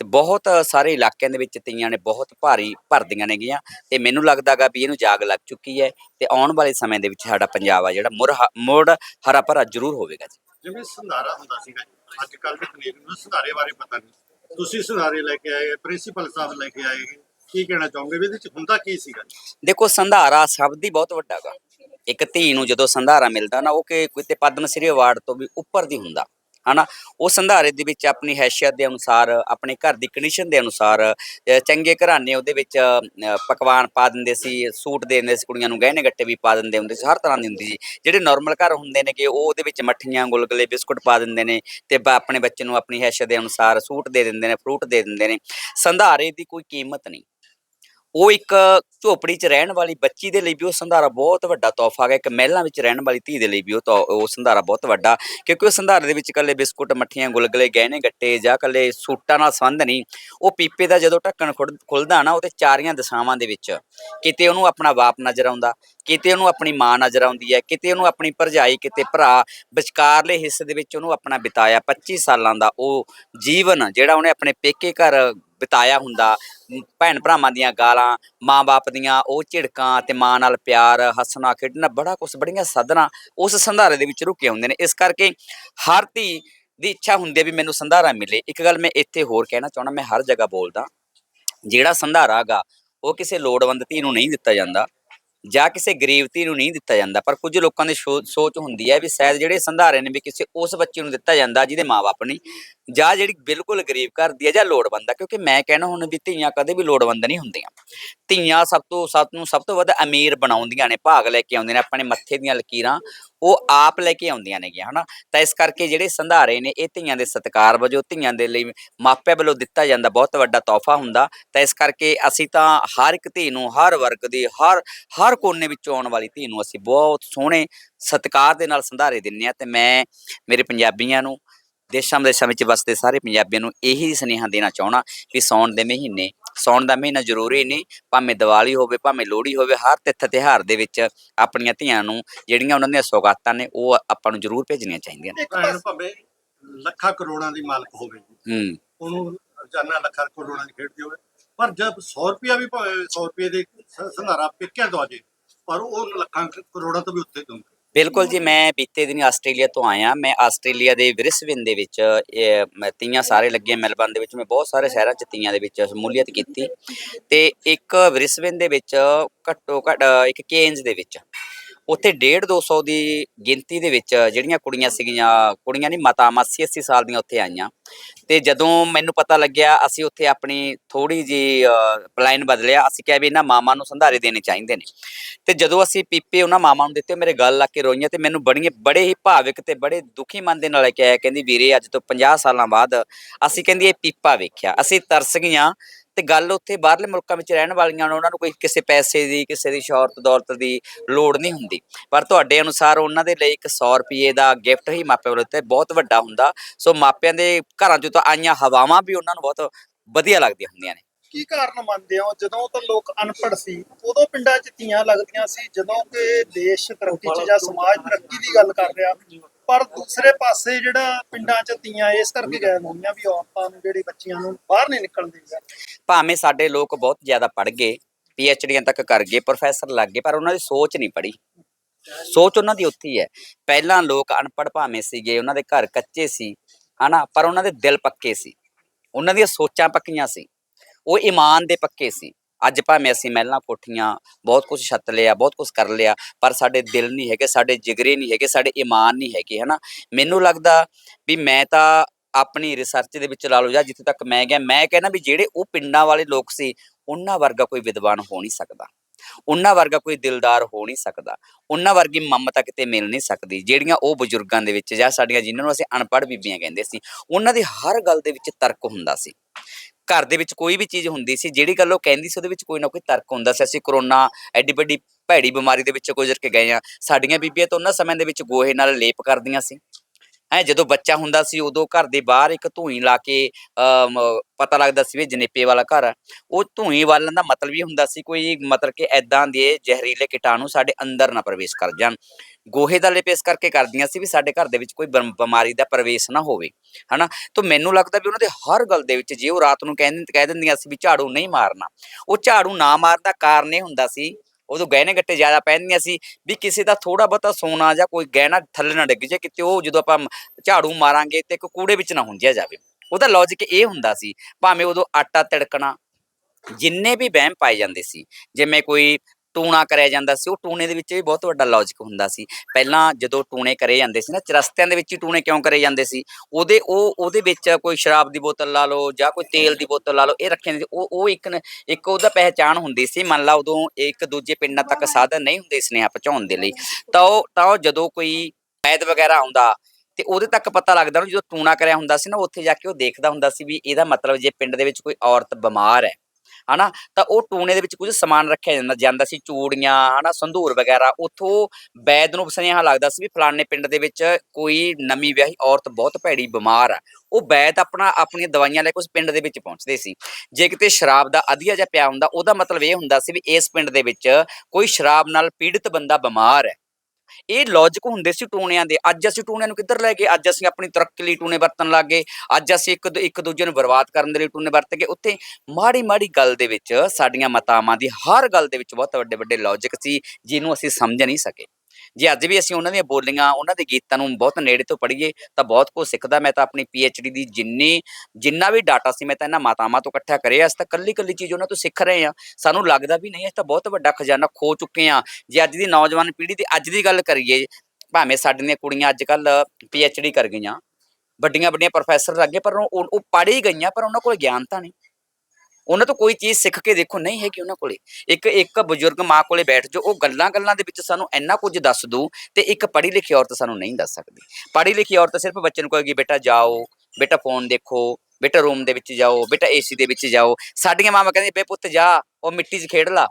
ਤੇ ਬਹੁਤ ਸਾਰੇ ਇਲਾਕਿਆਂ ਦੇ ਵਿੱਚ ਤੀਆਂ ਨੇ ਬਹੁਤ ਭਾਰੀ ਭਰਦੀਆਂ ਨੇਗੀਆਂ ਤੇ ਮੈਨੂੰ ਲੱਗਦਾਗਾ ਵੀ ਇਹਨੂੰ ਜਾਗ ਲੱਗ ਚੁੱਕੀ ਹੈ ਤੇ ਆਉਣ ਵਾਲੇ ਸਮੇਂ ਦੇ ਵਿੱਚ ਸਾਡਾ ਪੰਜਾਬ ਆ ਜਿਹੜਾ ਮੁੜ ਹਰਾ ਭਰਾ ਜ਼ਰੂਰ ਹੋਵੇਗਾ ਜੀ। ਜਿਵੇਂ ਸੰਧਾਰਾ ਹੁੰਦਾ ਸੀਗਾ ਅੱਜ ਕੱਲ ਦੇ ਕਲੀਗ ਨੂੰ ਸੰਧਾਰੇ ਬਾਰੇ ਪਤਾ ਨਹੀਂ। ਤੁਸੀਂ ਸੰਧਾਰੇ ਲੈ ਕੇ ਆਏ ਪ੍ਰਿੰਸੀਪਲ ਸਾਹਿਬ ਲੈ ਕੇ ਆਏ ਕੀ ਕਹਿਣਾ ਚਾਹੋਗੇ ਵੀ ਇਹਦੇ ਚ ਹੁੰਦਾ ਕੀ ਸੀਗਾ ਦੇਖੋ ਸੰਧਾਰਾ ਸ਼ਬਦ ਹੀ ਬਹੁਤ ਵੱਡਾ ਗਾ। ਇੱਕ ਧੀ ਨੂੰ ਜਦੋਂ ਸੰਧਾਰਾ ਮਿਲਦਾ ਨਾ ਉਹ ਕਿ ਕਿਤੇ ਪਦਮ ਸ੍ਰੀ ਅਵਾਰਡ ਤੋਂ ਵੀ ਉੱਪਰ ਦੀ ਹੁੰਦਾ। ਹਨਾ? ਉਹ ਸੰਧਾਰੇ ਦੇ ਵਿੱਚ ਆਪਣੀ ਹੈਸੀਅਤ ਦੇ ਅਨੁਸਾਰ, ਆਪਣੇ ਘਰ ਦੀ ਕੰਡੀਸ਼ਨ ਦੇ ਅਨੁਸਾਰ ਚੰਗੇ ਘਰਾਣੇ ਉਹਦੇ ਵਿੱਚ ਪਕਵਾਨ ਪਾ ਦਿੰਦੇ ਸੀ, ਸੂਟ ਦੇ ਦਿੰਦੇ ਸੀ, ਕੁੜੀਆਂ ਨੂੰ ਗਹਿਣੇ ਗੱਟੇ ਵੀ ਪਾ ਦਿੰਦੇ ਹੁੰਦੇ ਸੀ, ਹਰ ਤਰ੍ਹਾਂ ਦੀ ਹੁੰਦੀ ਸੀ। ਜਿਹੜੇ ਨਾਰਮਲ ਘਰ ਹੁੰਦੇ ਨੇ ਕਿ ਉਹ ਉਹਦੇ ਵਿੱਚ ਮੱਠੀਆਂ, ਗੁਲਗੁਲੇ, ਬਿਸਕੁਟ ਪਾ ਦਿੰਦੇ ਨੇ ਤੇ ਬ- ਆਪਣੇ ਬੱਚੇ ਨੂੰ ਆਪਣੀ ਹੈਸੀਅਤ ਦੇ ਅਨੁਸਾਰ ਸੂਟ ਦੇ ਦਿੰਦੇ ਨੇ ਫਰੂਟ ਦੇ ਦਿੰਦੇ ਨੇ। ਸੰਧਾਰੇ ਦੀ ਕੋਈ ਕੀਮਤ ਨਹੀਂ। ਉਹ ਇੱਕ ਝੋਪੜੀ 'ਚ ਰਹਿਣ ਵਾਲੀ ਬੱਚੀ ਦੇ ਲਈ ਵੀ ਉਹ ਸੰਧਾਰਾ ਬਹੁਤ ਵੱਡਾ ਤੋਹਫਾ ਹੈ ਇੱਕ ਮਹਿਲਾਂ ਵਿੱਚ ਰਹਿਣ ਵਾਲੀ ਧੀ ਦੇ ਲਈ ਵੀ ਉਹ ਤੋ- ਉਹ ਸੰਧਾਰਾ ਬਹੁਤ ਵੱਡਾ, ਕਿਉਂਕਿ ਉਹ ਸੰਧਾਰੇ ਦੇ ਵਿੱਚ ਇਕੱਲੇ ਬਿਸਕੁਟ, ਮੱਠੀਆਂ, ਗੁਲਗੁਲੇ, ਗਹਿਣੇ, ਗੱਟੇ ਜਾਂ ਇਕੱਲੇ ਸੂਟਾਂ ਨਾਲ ਸੰਬੰਧ ਨਹੀਂ, ਉਹ ਪੀਪੇ ਦਾ ਜਦੋਂ ਢੱਕਣ ਖੁੱਲ- ਖੁੱਲਦਾ ਨਾ ਉਹਦੇ ਚਾਰੀਆਂ ਦਿਸ਼ਾਵਾਂ ਦੇ ਵਿੱਚ, ਕਿਤੇ ਉਹਨੂੰ ਆਪਣਾ ਬਾਪ ਨਜ਼ਰ ਆਉਂਦਾ, ਕਿਤੇ ਉਹਨੂੰ ਆਪਣੀ ਮਾਂ ਨਜ਼ਰ ਆਉਂਦੀ ਹੈ, ਕਿਤੇ ਉਹਨੂੰ ਆਪਣੀ ਭਰਜਾਈ, ਕਿਤੇ ਭਰਾ, ਵਿਚਕਾਰਲੇ ਹਿੱਸੇ ਦੇ ਵਿੱਚ ਉਹਨੂੰ ਆਪਣਾ ਬਿਤਾਇਆ 25 ਸਾਲਾਂ ਦਾ ਉਹ ਜੀਵਨ ਜਿਹੜਾ ਉਹਨੇ ਆਪਣੇ ਪੇਕੇ ਘਰ ਬਿਤਾਇਆ ਹੁੰਦਾ। ਭੈਣ ਭਰਾਵਾਂ ਦੀਆਂ ਗਾਲਾਂ ਮਾਂ-ਬਾਪ ਦੀਆਂ ਉਹ ਝਿੜਕਾਂ ਤੇ ਮਾਂ ਨਾਲ ਪਿਆਰ, ਹੱਸਣਾ, ਖੇਡਣਾ, ਬੜਾ ਕੁਝ ਬੜੀਆਂ ਸਾਧਨਾ ਉਸ ਸੰਧਾਰੇ ਦੇ ਵਿੱਚ ਰੁਕੇ ਹੁੰਦੇ ਨੇ। ਇਸ ਕਰਕੇ ਹਰ ਧੀ ਦੀ ਇੱਛਾ ਹੁੰਦੀ ਹੈ ਵੀ ਮੈਨੂੰ ਸੰਧਾਰਾ ਮਿਲੇ। ਇੱਕ ਗੱਲ ਮੈਂ ਇੱਥੇ ਹੋਰ ਕਹਿਣਾ ਚਾਹਣਾ ਮੈਂ ਹਰ ਜਗ੍ਹਾ ਬੋਲਦਾ, ਜਿਹੜਾ ਸੰਧਾਰਾ ਹੈਗਾ ਉਹ ਕਿਸੇ ਲੋੜਵੰਦ ਧੀ ਨੂੰ ਨਹੀਂ ਦਿੱਤਾ ਜਾਂਦਾ। ਜਾਂ ਕਿਸੇ ਗਰੀਬ ਧੀ ਨੂੰ ਨਹੀਂ ਦਿੱਤਾ ਜਾਂਦਾ, ਪਰ ਕੁਝ ਲੋਕਾਂ ਦੀ ਸੋਚ ਹੁੰਦੀ ਹੈ ਵੀ ਸ਼ਾਇਦ ਜਿਹੜੇ ਸੰਧਾਰੇ ਨੇ ਵੀ ਕਿਸੇ ਉਸ ਬੱਚੇ ਨੂੰ ਦਿੱਤਾ ਜਾਂਦਾ ਜਿਹਦੇ ਮਾਪੇ ਨਹੀਂ, ਜਾਂ ਜਿਹੜੀ ਬਿਲਕੁਲ ਗਰੀਬ ਘਰ ਦੀ ਹੈ ਜਾਂ ਲੋੜਵੰਦ ਆ ਕਿਉਂਕਿ ਮੈਂ ਕਹਿਣਾ ਹੁਣ ਵੀ ਧੀਆਂ ਕਦੇ ਵੀ ਲੋੜਵੰਦ ਨਹੀਂ ਹੁੰਦੀਆਂ। ਧੀਆਂ ਸਭ ਤੋਂ, ਸਭ ਨੂੰ ਸਭ ਤੋਂ ਵੱਧ ਅਮੀਰ ਬਣਾਉਂਦੀਆਂ ਨੇ, ਭਾਗ ਲੈ ਕੇ ਆਉਂਦੀਆਂ ਨੇ ਆਪਣੇ ਮੱਥੇ ਦੀਆਂ ਲਕੀਰਾਂ ਉਹ ਆਪ ਲੈ ਕੇ ਆਉਂਦੀਆਂ ਨੇਗੀਆਂ, ਹਨਾ? ਤਾਂ ਇਸ ਕਰਕੇ ਜਿਹੜੇ ਸੰਧਾਰੇ ਨੇ, ਇਹ ਧੀਆਂ ਦੇ ਸਤਿਕਾਰ ਵਜੋਂ ਧੀਆਂ ਦੇ ਲਈ ਮਾਪਿਆਂ ਵੱਲੋਂ ਦਿੱਤਾ ਜਾਂਦਾ ਬਹੁਤ ਵੱਡਾ ਤੋਹਫਾ ਹੁੰਦਾ। ਤਾਂ ਇਸ ਕਰਕੇ ਅਸੀਂ ਤਾਂ ਹਰ ਇੱਕ ਧੀ ਨੂੰ, ਹਰ ਵਰਗ ਦੀ, ਹਰ ਹਰ ਕੋਨੇ ਵਿੱਚੋਂ ਆਉਣ ਵਾਲੀ ਧੀ ਨੂੰ ਅਸੀਂ ਬਹੁਤ ਸੋਹਣੇ ਸਤਿਕਾਰ ਦੇ ਨਾਲ ਸੰਧਾਰੇ ਦਿੰਨੇ ਆ ਤੇ ਮੈਂ, ਮੇਰੇ ਪੰਜਾਬੀਆਂ ਨੂੰ ਦੇਸ਼ਾਂ ਵਿਦੇਸ਼ਾਂ ਵਿੱਚ ਵਸਦੇ ਸਾਰੇ ਪੰਜਾਬੀਆਂ ਨੂੰ ਇਹੀ ਸੁਨੇਹਾ ਦੇਣਾ ਚਾਹਣਾ ਕਿ ਸੌਣ ਦੇ ਮਹੀਨੇ ਸੌਣ ਦਾ ਮਹੀਨਾ ਜ਼ਰੂਰੀ ਨਹੀਂ ਭਾਵੇਂ ਦੀਵਾਲੀ ਹੋਵੇ ਭਾਵੇਂ ਲੋਹੜੀ ਹੋਵੇ ਹਰ ਤਿੱਥ ਤਿਉਹਾਰ ਦੇ ਵਿੱਚ ਆਪਣੀਆਂ ਧੀਆਂ ਨੂੰ ਜਿਹੜੀਆਂ ਉਹਨਾਂ ਦੀਆਂ ਸੌਗਾਤਾਂ ਨੇ ਉਹ ਆਪਾਂ ਨੂੰ ਜ਼ਰੂਰ ਭੇਜਣੀਆਂ ਚਾਹੀਦੀਆਂ ਨੇ। ਭੈਣ ਭਾਵੇਂ ਲੱਖਾਂ ਕਰੋੜਾਂ ਦੀ ਮਾਲਕ ਹੋਵੇ ਹੂੰ। ਉਹਨੂੰ ਰੋਜ਼ਾਨਾ ਲੱਖਾਂ ਕਰੋੜਾਂ ਦੀ ਖੇਡਦੀ ਹੋਵੇ ਪਰ ਜਦ 100 ਰੁਪਿਆ ਵੀ ਭਾਵੇਂ 100 ਰੁਪਏ ਦੇ ਸੰਧਾਰਾ ਪੇਕਿਆਂ ਆ ਜੇ ਪਰ ਉਹ ਲੱਖਾਂ ਕਰੋੜਾਂ ਤੋਂ ਵੀ ਉੱਤੇ ਦਊਗਾ। ਬਿਲਕੁਲ ਜੀ ਮੈਂ ਬੀਤੇ ਦਿਨ ਆਸਟ੍ਰੇਲੀਆ ਤੋਂ ਆਇਆ। ਮੈਂ ਆਸਟ੍ਰੇਲੀਆ ਦੇ ਬ੍ਰਿਸਬਨ ਦੇ ਵਿੱਚ ਤੀਆਂ ਸਾਰੇ ਲੱਗੇ ਮੈਲਬਨ ਦੇ ਵਿੱਚ। ਮੈਂ ਬਹੁਤ ਸਾਰੇ ਸ਼ਹਿਰਾਂ ਚ ਤੀਆਂ ਦੇ ਵਿੱਚ ਸ਼ਮੂਲੀਅਤ ਕੀਤੀ। ਤੇ ਇੱਕ ਬ੍ਰਿਸਬਨ ਦੇ ਵਿੱਚ ਘੱਟੋ ਘੱਟ ਇੱਕ ਕੇਨਜ਼ ਦੇ ਵਿੱਚ। ਉੱਥੇ 1.5 200 ਦੀ ਗਿਣਤੀ ਦੇ ਵਿੱਚ ਜਿਹੜੀਆਂ ਕੁੜੀਆਂ ਸੀਗੀਆਂ, ਕੁੜੀਆਂ ਨਹੀਂ ਮਾਤਾਵਾਂ 80 80 ਸਾਲ ਦੀਆਂ ਉੱਥੇ ਆਈਆਂ। ਤੇ ਜਦੋਂ ਮੈਨੂੰ ਪਤਾ ਲੱਗਿਆ, ਅਸੀਂ ਉੱਥੇ ਆਪਣੀ ਥੋੜੀ ਜੀ ਪਲਾਨ ਬਦਲਿਆ। ਅਸੀਂ ਕਿਹਾ ਵੀ ਇਹਨਾਂ ਮਾਮਾ ਨੂੰ ਸੰਧਾਰੇ ਦੇਣੇ ਚਾਹੀਦੇ ਨੇ। ਤੇ ਜਦੋਂ ਅਸੀਂ ਪੀਪੇ ਉਹਨਾਂ ਮਾਮਾ ਨੂੰ ਦਿੱਤੇ ਮੇਰੇ ਗੱਲ ਲਾ ਕੇ ਰੋਈਆਂ ਤੇ ਮੈਨੂੰ ਬੜੀਆਂ, ਬੜੇ ਹੀ ਭਾਵਿਕ ਤੇ ਬੜੇ ਦੁਖੀ ਮਨ ਦੇ ਨਾਲ ਕਿਹਾ, ਕਹਿੰਦੀ, ਵੀਰੇ, ਅੱਜ ਤੋਂ 50 ਸਾਲਾਂ ਬਾਅਦ ਅਸੀਂ ਕਹਿੰਦੀ, ਇਹ ਪੀਪਾ ਵੇਖਿਆ। ਅਸੀਂ ਤਰਸ ਗਈਆਂ ਤੇ ਗੱਲ ਉੱਥੇ ਬਾਹਰਲੇ ਮੁਲਕਾਂ ਵਿੱਚ ਰਹਿਣ ਵਾਲੀਆਂ ਨੂੰ ਉਹਨਾਂ ਨੂੰ ਕੋਈ ਕਿਸੇ ਪੈਸੇ ਦੀ, ਕਿਸੇ ਦੀ ਸ਼ੌਹਰਤ ਦੌਲਤ ਦੀ ਲੋੜ ਨਹੀਂ ਹੁੰਦੀ। ਪਰ ਤੁਹਾਡੇ ਅਨੁਸਾਰ ਉਹਨਾਂ ਦੇ ਲਈ ਇੱਕ 100 ਰੁਪਏ ਦਾ ਗਿਫਟ ਹੀ ਮਾਪਿਆਂ ਵੱਲੋਂ ਦਿੱਤਾ ਬਹੁਤ ਵੱਡਾ ਹੁੰਦਾ। ਸੋ ਮਾਪਿਆਂ ਦੇ ਘਰਾਂ ਚੋਂ ਤਾਂ ਆਈਆਂ ਹਵਾਵਾਂ ਵੀ ਉਹਨਾਂ ਨੂੰ ਬਹੁਤ ਵਧੀਆ ਲੱਗਦੀਆਂ ਹੁੰਦੀਆਂ ਨੇ। ਕੀ ਕਾਰਨ ਮੰਨਦੇ ਹੋ? ਜਦੋਂ ਤਾਂ ਲੋਕ ਅਨਪੜ੍ਹ ਸੀ, ਉਦੋਂ ਪਿੰਡਾਂ 'ਚ ਧੀਆਂ ਲੱਗਦੀਆਂ ਸੀ। ਜਦੋਂ ਕਿ ਦੇਸ਼ ਤਰੱਕੀ 'ਚ ਜਾਂ ਸਮਾਜ ਤਰੱਕੀ ਦੀ ਗੱਲ ਕਰ ਰਿਹਾ ਪਰ ਦੂਸਰੇ ਪਾਸੇ ਜਿਹੜਾ ਪਿੰਡਾਂ 'ਚ ਤੀਆਂ ਇਸ ਕਰਕੇ ਗਾਇਬ ਹੋਈਆਂ ਵੀ ਔਰਤਾਂ ਨੂੰ ਜਿਹੜੀ ਬੱਚੀਆਂ ਨੂੰ ਬਾਹਰ ਨਹੀਂ ਨਿਕਲਣ ਦਿੰਦੀਆਂ। ਭਾਵੇਂ ਸਾਡੇ ਲੋਕ ਬਹੁਤ ਜ਼ਿਆਦਾ ਪੜ੍ਹ ਗਏ ਡੀਆਂ ਤੱਕ ਕਰ ਗਏ ਪ੍ਰੋਫੈਸਰ ਲੱਗ ਗਏ ਪਰ ਉਹਨਾਂ ਦੀ ਸੋਚ ਨਹੀਂ ਪੜੀ ਸੋਚ ਉਹਨਾਂ ਦੀ ਉੱਥੇ ਹੀ ਪਹਿਲਾਂ ਲੋਕ ਅਨਪੜ੍ਹ ਭਾਵੇਂ ਸੀਗੇ ਉਹਨਾਂ ਦੇ ਘਰ ਕੱਚੇ ਸੀ ਹਨਾ ਪਰ ਉਹਨਾਂ ਦੇ ਦਿਲ ਪੱਕੇ ਸੀ। ਉਹਨਾਂ ਦੀਆਂ ਸੋਚਾਂ ਪੱਕੀਆਂ ਸੀ। ਉਹ ਈਮਾਨ ਦੇ ਪੱਕੇ ਸੀ। ਅੱਜ ਭਾਵੇਂ ਅਸੀਂ ਮਹਿਲਾਂ ਕੋਠੀਆਂ ਬਹੁਤ ਕੁਝ ਛੱਤ ਲਿਆ, ਬਹੁਤ ਕੁਝ ਕਰ ਲਿਆ, ਪਰ ਸਾਡੇ ਦਿਲ ਨਹੀਂ ਹੈਗੇ, ਸਾਡੇ ਜਿਗਰੇ ਨਹੀਂ ਹੈਗੇ, ਸਾਡੇ ਇਮਾਨ ਨਹੀਂ ਹੈਗੇ, ਹਨਾ? ਮੈਨੂੰ ਲੱਗਦਾ ਵੀ ਮੈਂ ਤਾਂ ਆਪਣੀ ਰਿਸਰਚ ਦੇ ਵਿੱਚ ਲਾ ਲਓ ਜਾਂ ਜਿੱਥੇ ਤੱਕ ਮੈਂ ਗਿਆ, ਮੈਂ ਕਹਿੰਦਾ ਵੀ ਜਿਹੜੇ ਉਹ ਪਿੰਡਾਂ ਵਾਲੇ ਲੋਕ ਸੀ, ਉਹਨਾਂ ਵਰਗਾ ਕੋਈ ਵਿਦਵਾਨ ਹੋ ਨਹੀਂ ਸਕਦਾ। ਉਹਨਾਂ ਵਰਗਾ ਕੋਈ ਦਿਲਦਾਰ ਹੋ ਨਹੀਂ ਸਕਦਾ। ਉਹਨਾਂ ਵਰਗੀ ਮਮਤਾ ਕਿਤੇ ਮਿਲ ਨਹੀਂ ਸਕਦੀ, ਜਿਹੜੀਆਂ ਉਹ ਬਜ਼ੁਰਗਾਂ ਦੇ ਵਿੱਚ ਜਾਂ ਸਾਡੀਆਂ ਜਿਨ੍ਹਾਂ ਨੂੰ ਅਸੀਂ ਅਨਪੜ੍ਹ ਬੀਬੀਆਂ ਕਹਿੰਦੇ ਸੀ, ਉਹਨਾਂ ਦੀ ਹਰ ਗੱਲ ਦੇ ਵਿੱਚ ਤਰਕ ਹੁੰਦਾ ਸੀ। ਘਰ ਦੇ ਵਿੱਚ ਕੋਈ ਵੀ ਚੀਜ਼ ਹੁੰਦੀ ਸੀ, ਜਿਹੜੀ ਗੱਲ ਉਹ ਕਹਿੰਦੀ ਸੀ, ਉਹਦੇ ਵਿੱਚ ਕੋਈ ਨਾ ਕੋਈ ਤਰਕ ਹੁੰਦਾ ਸੀ। ਅਸੀਂ ਕਰੋਨਾ, ਐਡੀ ਵੱਡੀ ਭੈੜੀ ਬਿਮਾਰੀ ਦੇ ਵਿੱਚ ਗੁਜ਼ਰ ਕੇ ਗਏ ਆ ਸਾਡੀਆਂ ਬੀਬੀਆਂ ਤਾਂ ਉਹਨਾਂ ਸਮੇਂ ਦੇ ਵਿੱਚ ਗੋਹੇ ਨਾਲ ਲੇਪ ਕਰਦੀਆਂ ਸੀ। ਹੈ ਜਦੋਂ ਬੱਚਾ ਹੁੰਦਾ ਸੀ ਉਦੋਂ ਘਰ ਦੇ ਬਾਹਰ ਇੱਕ ਧੂਈ ਲਾ ਕੇ ਅਮ, ਪਤਾ ਲੱਗਦਾ ਸੀ ਵੀ ਜਨੇਪੇ ਵਾਲਾ ਘਰ ਆ। ਉਹ ਧੂਈ ਵਾਲਣ ਦਾ ਮਤਲਬ ਇਹ ਹੁੰਦਾ ਸੀ ਕੋਈ ਮਤਲਬ ਕਿ ਐਦਾਂ ਦੇ ਜ਼ਹਿਰੀਲੇ ਕੀਟਾਣੂ ਸਾਡੇ ਅੰਦਰ ਨਾ ਪ੍ਰਵੇਸ਼ ਕਰ ਜਾਣ। ਗੋਹੇ ਦਾ ਲੇਪ ਇਸ ਕਰਕੇ ਕਰਦੀਆਂ ਸੀ ਵੀ ਸਾਡੇ ਘਰ ਦੇ ਵਿੱਚ ਕੋਈ ਬਮ- ਬਿਮਾਰੀ ਦਾ ਪ੍ਰਵੇਸ਼ ਨਾ ਹੋਵੇ ਹਨਾ? ਤਾਂ ਮੈਨੂੰ ਲੱਗਦਾ ਵੀ ਉਹਨਾਂ ਦੇ ਹਰ ਗੱਲ ਦੇ ਵਿੱਚ ਜੇ ਉਹ ਰਾਤ ਨੂੰ ਕਹਿ ਦਿੰਦ- ਕਹਿ ਦਿੰਦੀਆਂ ਸੀ ਵੀ ਝਾੜੂ ਨਹੀਂ ਮਾਰਨਾ ਉਹ ਝਾੜੂ ਨਾ ਮਾਰਨ ਦਾ ਕਾਰਨ ਇਹ ਹੁੰਦਾ ਸੀ ਉਦੋਂ ਗਹਿਣੇ ਗੱਟੇ ਜ਼ਿਆਦਾ ਪਹਿਨਦੀਆਂ ਸੀ, ਵੀ ਕਿਸੇ ਦਾ ਥੋੜਾ ਬਹੁਤਾ ਸੋਨਾ ਜਾਂ ਕੋਈ ਗਹਿਣਾ ਥੱਲੇ ਨਾ ਡਿੱਗ ਜੇ, ਕਿਤੇ ਉਹ ਜਦੋਂ ਆਪਾਂ ਝਾੜੂ ਮਾਰਾਂਗੇ ਤੇ ਇੱਕ ਕੂੜੇ ਵਿੱਚ ਨਾ ਹੁੰਜਿਆ ਜਾਵੇ। ਉਹਦਾ ਲੌਜੀਕ ਇਹ ਹੁੰਦਾ ਸੀ, ਭਾਵੇਂ ਉਦੋਂ ਆਟਾ ਤਿੜਕਣਾ, ਜਿੰਨੇ ਵੀ ਵਹਿਮ ਪਾਏ ਜਾਂਦੇ ਸੀ, ਜਿਵੇਂ ਕੋਈ ਟੂਣਾ ਕਰਿਆ ਜਾਂਦਾ ਸੀ, ਉਹ ਟੂਣੇ ਦੇ ਵਿੱਚ ਵੀ ਬਹੁਤ ਵੱਡਾ ਲੌਜੀਕ ਹੁੰਦਾ ਸੀ। ਪਹਿਲਾਂ ਜਦੋਂ ਟੂਣੇ ਕਰੇ ਜਾਂਦੇ ਸੀ ਨਾ, ਚਰਸਤਿਆਂ ਦੇ ਵਿੱਚ ਹੀ ਟੂਣੇ ਕਿਉਂ ਕਰੇ ਜਾਂਦੇ ਸੀ? ਉਹਦੇ, ਉਹ, ਉਹਦੇ ਵਿੱਚ ਕੋਈ ਸ਼ਰਾਬ ਦੀ ਬੋਤਲ ਲਾ ਲਓ ਜਾਂ ਕੋਈ ਤੇਲ ਦੀ ਬੋਤਲ ਲਾ ਲਓ, ਇਹ ਰੱਖੇ ਹੁੰਦੇ ਉਹ ਉਹ ਇੱਕ ਇੱਕ ਉਹਦਾ ਪਹਿਚਾਣ ਹੁੰਦੀ ਸੀ। ਮੰਨ ਲਾ ਉਦੋਂ ਇੱਕ ਦੂਜੇ ਪਿੰਡਾਂ ਤੱਕ ਸਾਧਨ ਨਹੀਂ ਹੁੰਦੇ ਸਨੇਹਾ ਪਹੁੰਚਾਉਣ ਦੇ ਲਈ। ਤਾਂ ਉਹ ਤਾਂ ਉਹ ਜਦੋਂ ਕੋਈ ਐਦ ਵਗੈਰਾ ਆਉਂਦਾ ਤੇ ਉਹਦੇ ਤੱਕ ਪਤਾ ਲੱਗਦਾ ਜਦੋਂ ਟੂਣਾ ਕਰਿਆ ਹੁੰਦਾ ਸੀ ਨਾ, ਉੱਥੇ ਜਾ ਕੇ ਉਹ ਦੇਖਦਾ ਹੁੰਦਾ ਸੀ ਵੀ ਇਹਦਾ ਮਤਲਬ ਜੇ ਪਿੰਡ ਦੇ ਵਿੱਚ ਕੋਈ ਔਰਤ ਬਿਮਾਰ ਹੈ ਹਨਾ, ਤਾਂ ਉਹ ਟੂਣੇ ਦੇ ਵਿੱਚ ਕੁਝ ਸਮਾਨ ਰੱਖਿਆ ਜਾਂਦਾ ਜਾਂਦਾ ਸੀ ਚੂੜੀਆਂ, ਹਨਾ, ਸੰਧੂਰ ਵਗੈਰਾ। ਉਥੋਂ ਵੈਦ ਨੂੰ ਸੁਨੇਹਾ ਲੱਗਦਾ ਸੀ ਵੀ ਫਲਾਣੇ ਪਿੰਡ ਦੇ ਵਿੱਚ ਕੋਈ ਨਵੀਂ ਵਿਆਹੀ ਔਰਤ ਬਹੁਤ ਭੈੜੀ, ਬਿਮਾਰ ਆ। ਉਹ ਵੈਦ ਆਪਣਾ, ਆਪਣੀਆਂ ਦਵਾਈਆਂ ਲੈ ਕੇ ਉਸ ਪਿੰਡ ਦੇ ਵਿੱਚ ਪਹੁੰਚਦੇ ਸੀ। ਜੇ ਕਿਤੇ ਸ਼ਰਾਬ ਦਾ ਅਧੀਆ ਜਿਹਾ ਪਿਆ ਹੁੰਦਾ, ਉਹਦਾ ਮਤਲਬ ਇਹ ਹੁੰਦਾ ਸੀ ਵੀ ਇਸ ਪਿੰਡ ਦੇ ਵਿੱਚ ਕੋਈ ਸ਼ਰਾਬ ਨਾਲ ਪੀੜਿਤ ਬੰਦਾ ਬਿਮਾਰ ਹੈ। ਇਹ ਲੌਜੀਕ ਹੁੰਦੇ ਸੀ ਟੂਣਿਆਂ ਦੇ। ਅੱਜ ਅਸੀਂ ਟੂਣਿਆਂ ਨੂੰ ਕਿੱਧਰ ਲੈ ਗਏ? ਅੱਜ ਅਸੀਂ ਆਪਣੀ ਤਰੱਕੀ ਲਈ ਟੂਣੇ ਵਰਤਣ ਲੱਗ ਗਏ। ਅੱਜ ਅਸੀਂ ਇੱਕ ਦੂ- ਇੱਕ ਦੂਜੇ ਨੂੰ ਬਰਬਾਦ ਕਰਨ ਦੇ ਲਈ ਟੂਣੇ ਵਰਤ ਗਏ। ਉੱਥੇ ਮਾੜੀ ਮਾੜੀ ਗੱਲ ਦੇ ਵਿੱਚ ਸਾਡੀਆਂ ਮਤਾਵਾਂ ਦੀ ਹਰ ਗੱਲ ਦੇ ਵਿੱਚ ਬਹੁਤ ਵੱਡੇ ਵੱਡੇ ਲੌਜੀਕ ਸੀ, ਜਿਹਨੂੰ ਅਸੀਂ ਸਮਝ ਨਹੀਂ ਸਕੇ। ਜੇ ਅੱਜ ਵੀ ਅਸੀਂ ਉਹਨਾਂ ਦੀਆਂ ਬੋਲੀਆਂ, ਉਹਨਾਂ ਦੇ ਗੀਤਾਂ ਨੂੰ ਬਹੁਤ ਨੇੜੇ ਤੋਂ ਪੜ੍ਹੀਏ, ਤਾਂ ਬਹੁਤ ਕੁਝ ਸਿੱਖਦਾ। ਮੈਂ ਤਾਂ ਆਪਣੀ ਡੀ ਦੀ ਜਿੰਨੀ, ਜਿੰਨਾ ਵੀ ਡਾਟਾ ਸੀ, ਮੈਂ ਤਾਂ ਇਹਨਾਂ ਮਾਤਾਵਾਂ ਤੋਂ ਇਕੱਠਾ ਕਰਿਆ। ਅਸੀਂ ਤਾਂ ਕੱਲੀ ਕੱਲੀ ਚੀਜ਼ ਉਹਨਾਂ ਤੋਂ ਸਿੱਖ ਰਹੇ ਆ ਸਾਨੂੰ ਲੱਗਦਾ ਵੀ ਨਹੀਂ, ਅਸੀਂ ਤਾਂ ਬਹੁਤ ਵੱਡਾ ਖਜ਼ਾਨਾ ਖੋ ਚੁੱਕੇ ਆ ਜੇ ਅੱਜ ਦੀ ਨੌਜਵਾਨ ਪੀੜ੍ਹੀ ਦੀ ਅੱਜ ਦੀ ਗੱਲ ਕਰੀਏ, ਭਾਵੇਂ ਸਾਡੀਆਂ ਕੁੜੀਆਂ ਅੱਜ ਕੱਲ ਡੀ ਕਰ ਗਈਆਂ ਵੱਡੀਆਂ ਵੱਡੀਆਂ ਪ੍ਰੋਫੈਸਰ ਲੱਗੇ ਪਰ ਉਹ ਉਹ ਪੜ੍ਹ ਹੀ ਗਈਆਂ, ਪਰ ਉਹਨਾਂ ਕੋਲ ਗਿਆਨ ਤਾਂ ਨਹੀਂ। ਉਹਨਾਂ ਤੋਂ ਕੋਈ ਚੀਜ਼ ਸਿੱਖ ਕੇ ਦੇਖੋ ਨਹੀਂ ਹੈਗੀ ਉਹਨਾਂ ਕੋਲੇ। ਇੱਕ ਇੱਕ ਬਜ਼ੁਰਗ ਮਾਂ ਕੋਲੇ ਬੈਠ ਜੋ ਉਹ ਗੱਲਾਂ ਗੱਲਾਂ ਦੇ ਵਿੱਚ ਸਾਨੂੰ ਇੰਨਾ ਕੁਝ ਦੱਸ ਦੂ ਤੇ ਇੱਕ ਪੜ੍ਹੀ ਲਿਖੀ ਔਰਤ ਸਾਨੂੰ ਨਹੀਂ ਦੱਸ ਸਕਦੀ। ਪੜ੍ਹੀ ਲਿਖੀ ਔਰਤ ਸਿਰਫ ਬੱਚੇ ਨੂੰ ਕਹੇਗੀ, ਬੇਟਾ ਜਾਓ, ਬੇਟਾ ਫੋਨ ਦੇਖੋ, ਬੇਟਾ ਰੂਮ ਦੇ ਵਿੱਚ ਜਾਓ, ਬੇਟਾ ਏਸੀ ਦੇ ਵਿੱਚ ਜਾਓ। ਸਾਡੀਆਂ ਮਾਵਾਂ ਕਹਿੰਦੀਆਂ, ਬੇ ਪੁੱਤ ਜਾ, ਉਹ ਮਿੱਟੀ 'ਚ ਖੇਡ ਲਾ।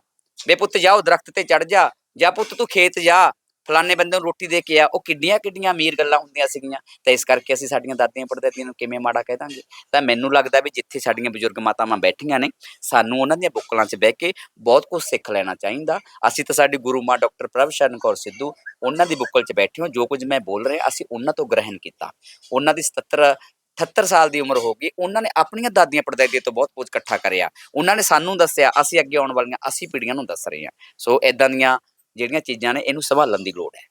ਬੇ ਪੁੱਤ ਜਾ, ਉਹ ਦਰਖਤ ਤੇ ਚੜ ਜਾ। ਜਾਂ ਪੁੱਤ ਤੂੰ ਖੇਤ ਜਾ ਫਲਾਣੇ ਬੰਦੇ ਨੂੰ ਰੋਟੀ ਦੇ ਕੇ ਆ, ਉਹ ਕਿੱਡੀਆਂ ਕਿੱਡੀਆਂ ਅਮੀਰ ਗੱਲਾਂ ਹੁੰਦੀਆਂ ਸੀਗੀਆਂ। ਤਾਂ ਇਸ ਕਰਕੇ ਅਸੀਂ ਸਾਡੀਆਂ ਦਾਦੀਆਂ ਪੜਦਾਦੀਆਂ ਨੂੰ ਕਿਵੇਂ ਮਾੜਾ ਕਹਿ ਦਾਂਗੇ? ਤਾਂ ਮੈਨੂੰ ਲੱਗਦਾ ਵੀ ਜਿੱਥੇ ਸਾਡੀਆਂ ਬਜ਼ੁਰਗ ਮਾਤਾਵਾਂ ਬੈਠੀਆਂ ਨੇ, ਸਾਨੂੰ ਉਹਨਾਂ ਦੀਆਂ ਬੁੱਕਲਾਂ 'ਚ ਬਹਿ ਕੇ ਬਹੁਤ ਕੁਝ ਸਿੱਖ ਲੈਣਾ ਚਾਹੀਦਾ। ਅਸੀਂ ਤਾਂ ਸਾਡੀ ਗੁਰੂ ਮਾਂ ਡਾਕਟਰ ਪ੍ਰਭ ਸ਼ਰਨ ਕੌਰ ਸਿੱਧੂ ਉਹਨਾਂ ਦੀ ਬੁੱਕਲ 'ਚ ਬੈਠੇ ਹਾਂ, ਜੋ ਕੁਝ ਮੈਂ ਬੋਲ ਰਿਹਾ, ਅਸੀਂ ਉਹਨਾਂ ਤੋਂ ਗ੍ਰਹਿਣ ਕੀਤਾ। ਉਹਨਾਂ ਦੀ 77 78 ਸਾਲ ਦੀ ਉਮਰ ਹੋ ਗਈ, ਉਹਨਾਂ ਨੇ ਆਪਣੀਆਂ ਦਾਦੀਆਂ ਪੜਦਾਦੀਆਂ ਤੋਂ ਬਹੁਤ ਕੁਝ ਇਕੱਠਾ ਕਰਿਆ। ਉਹਨਾਂ ਨੇ ਸਾਨੂੰ ਦੱਸਿਆ, ਅਸੀਂ ਅੱਗੇ ਆਉਣ ਵਾਲੀਆਂ ਅਸੀਂ ਪੀੜ੍ਹੀਆਂ ਨੂੰ ਦੱਸ ਰਹੇ ਹਾਂ। ਸੋ ਇਦਾਂ ਦੀਆਂ ਜਿਹੜੀਆਂ ਚੀਜ਼ਾਂ ਨੇ ਇਹਨੂੰ ਸੰਭਾਲਣ ਦੀ ਲੋੜ ਹੈ।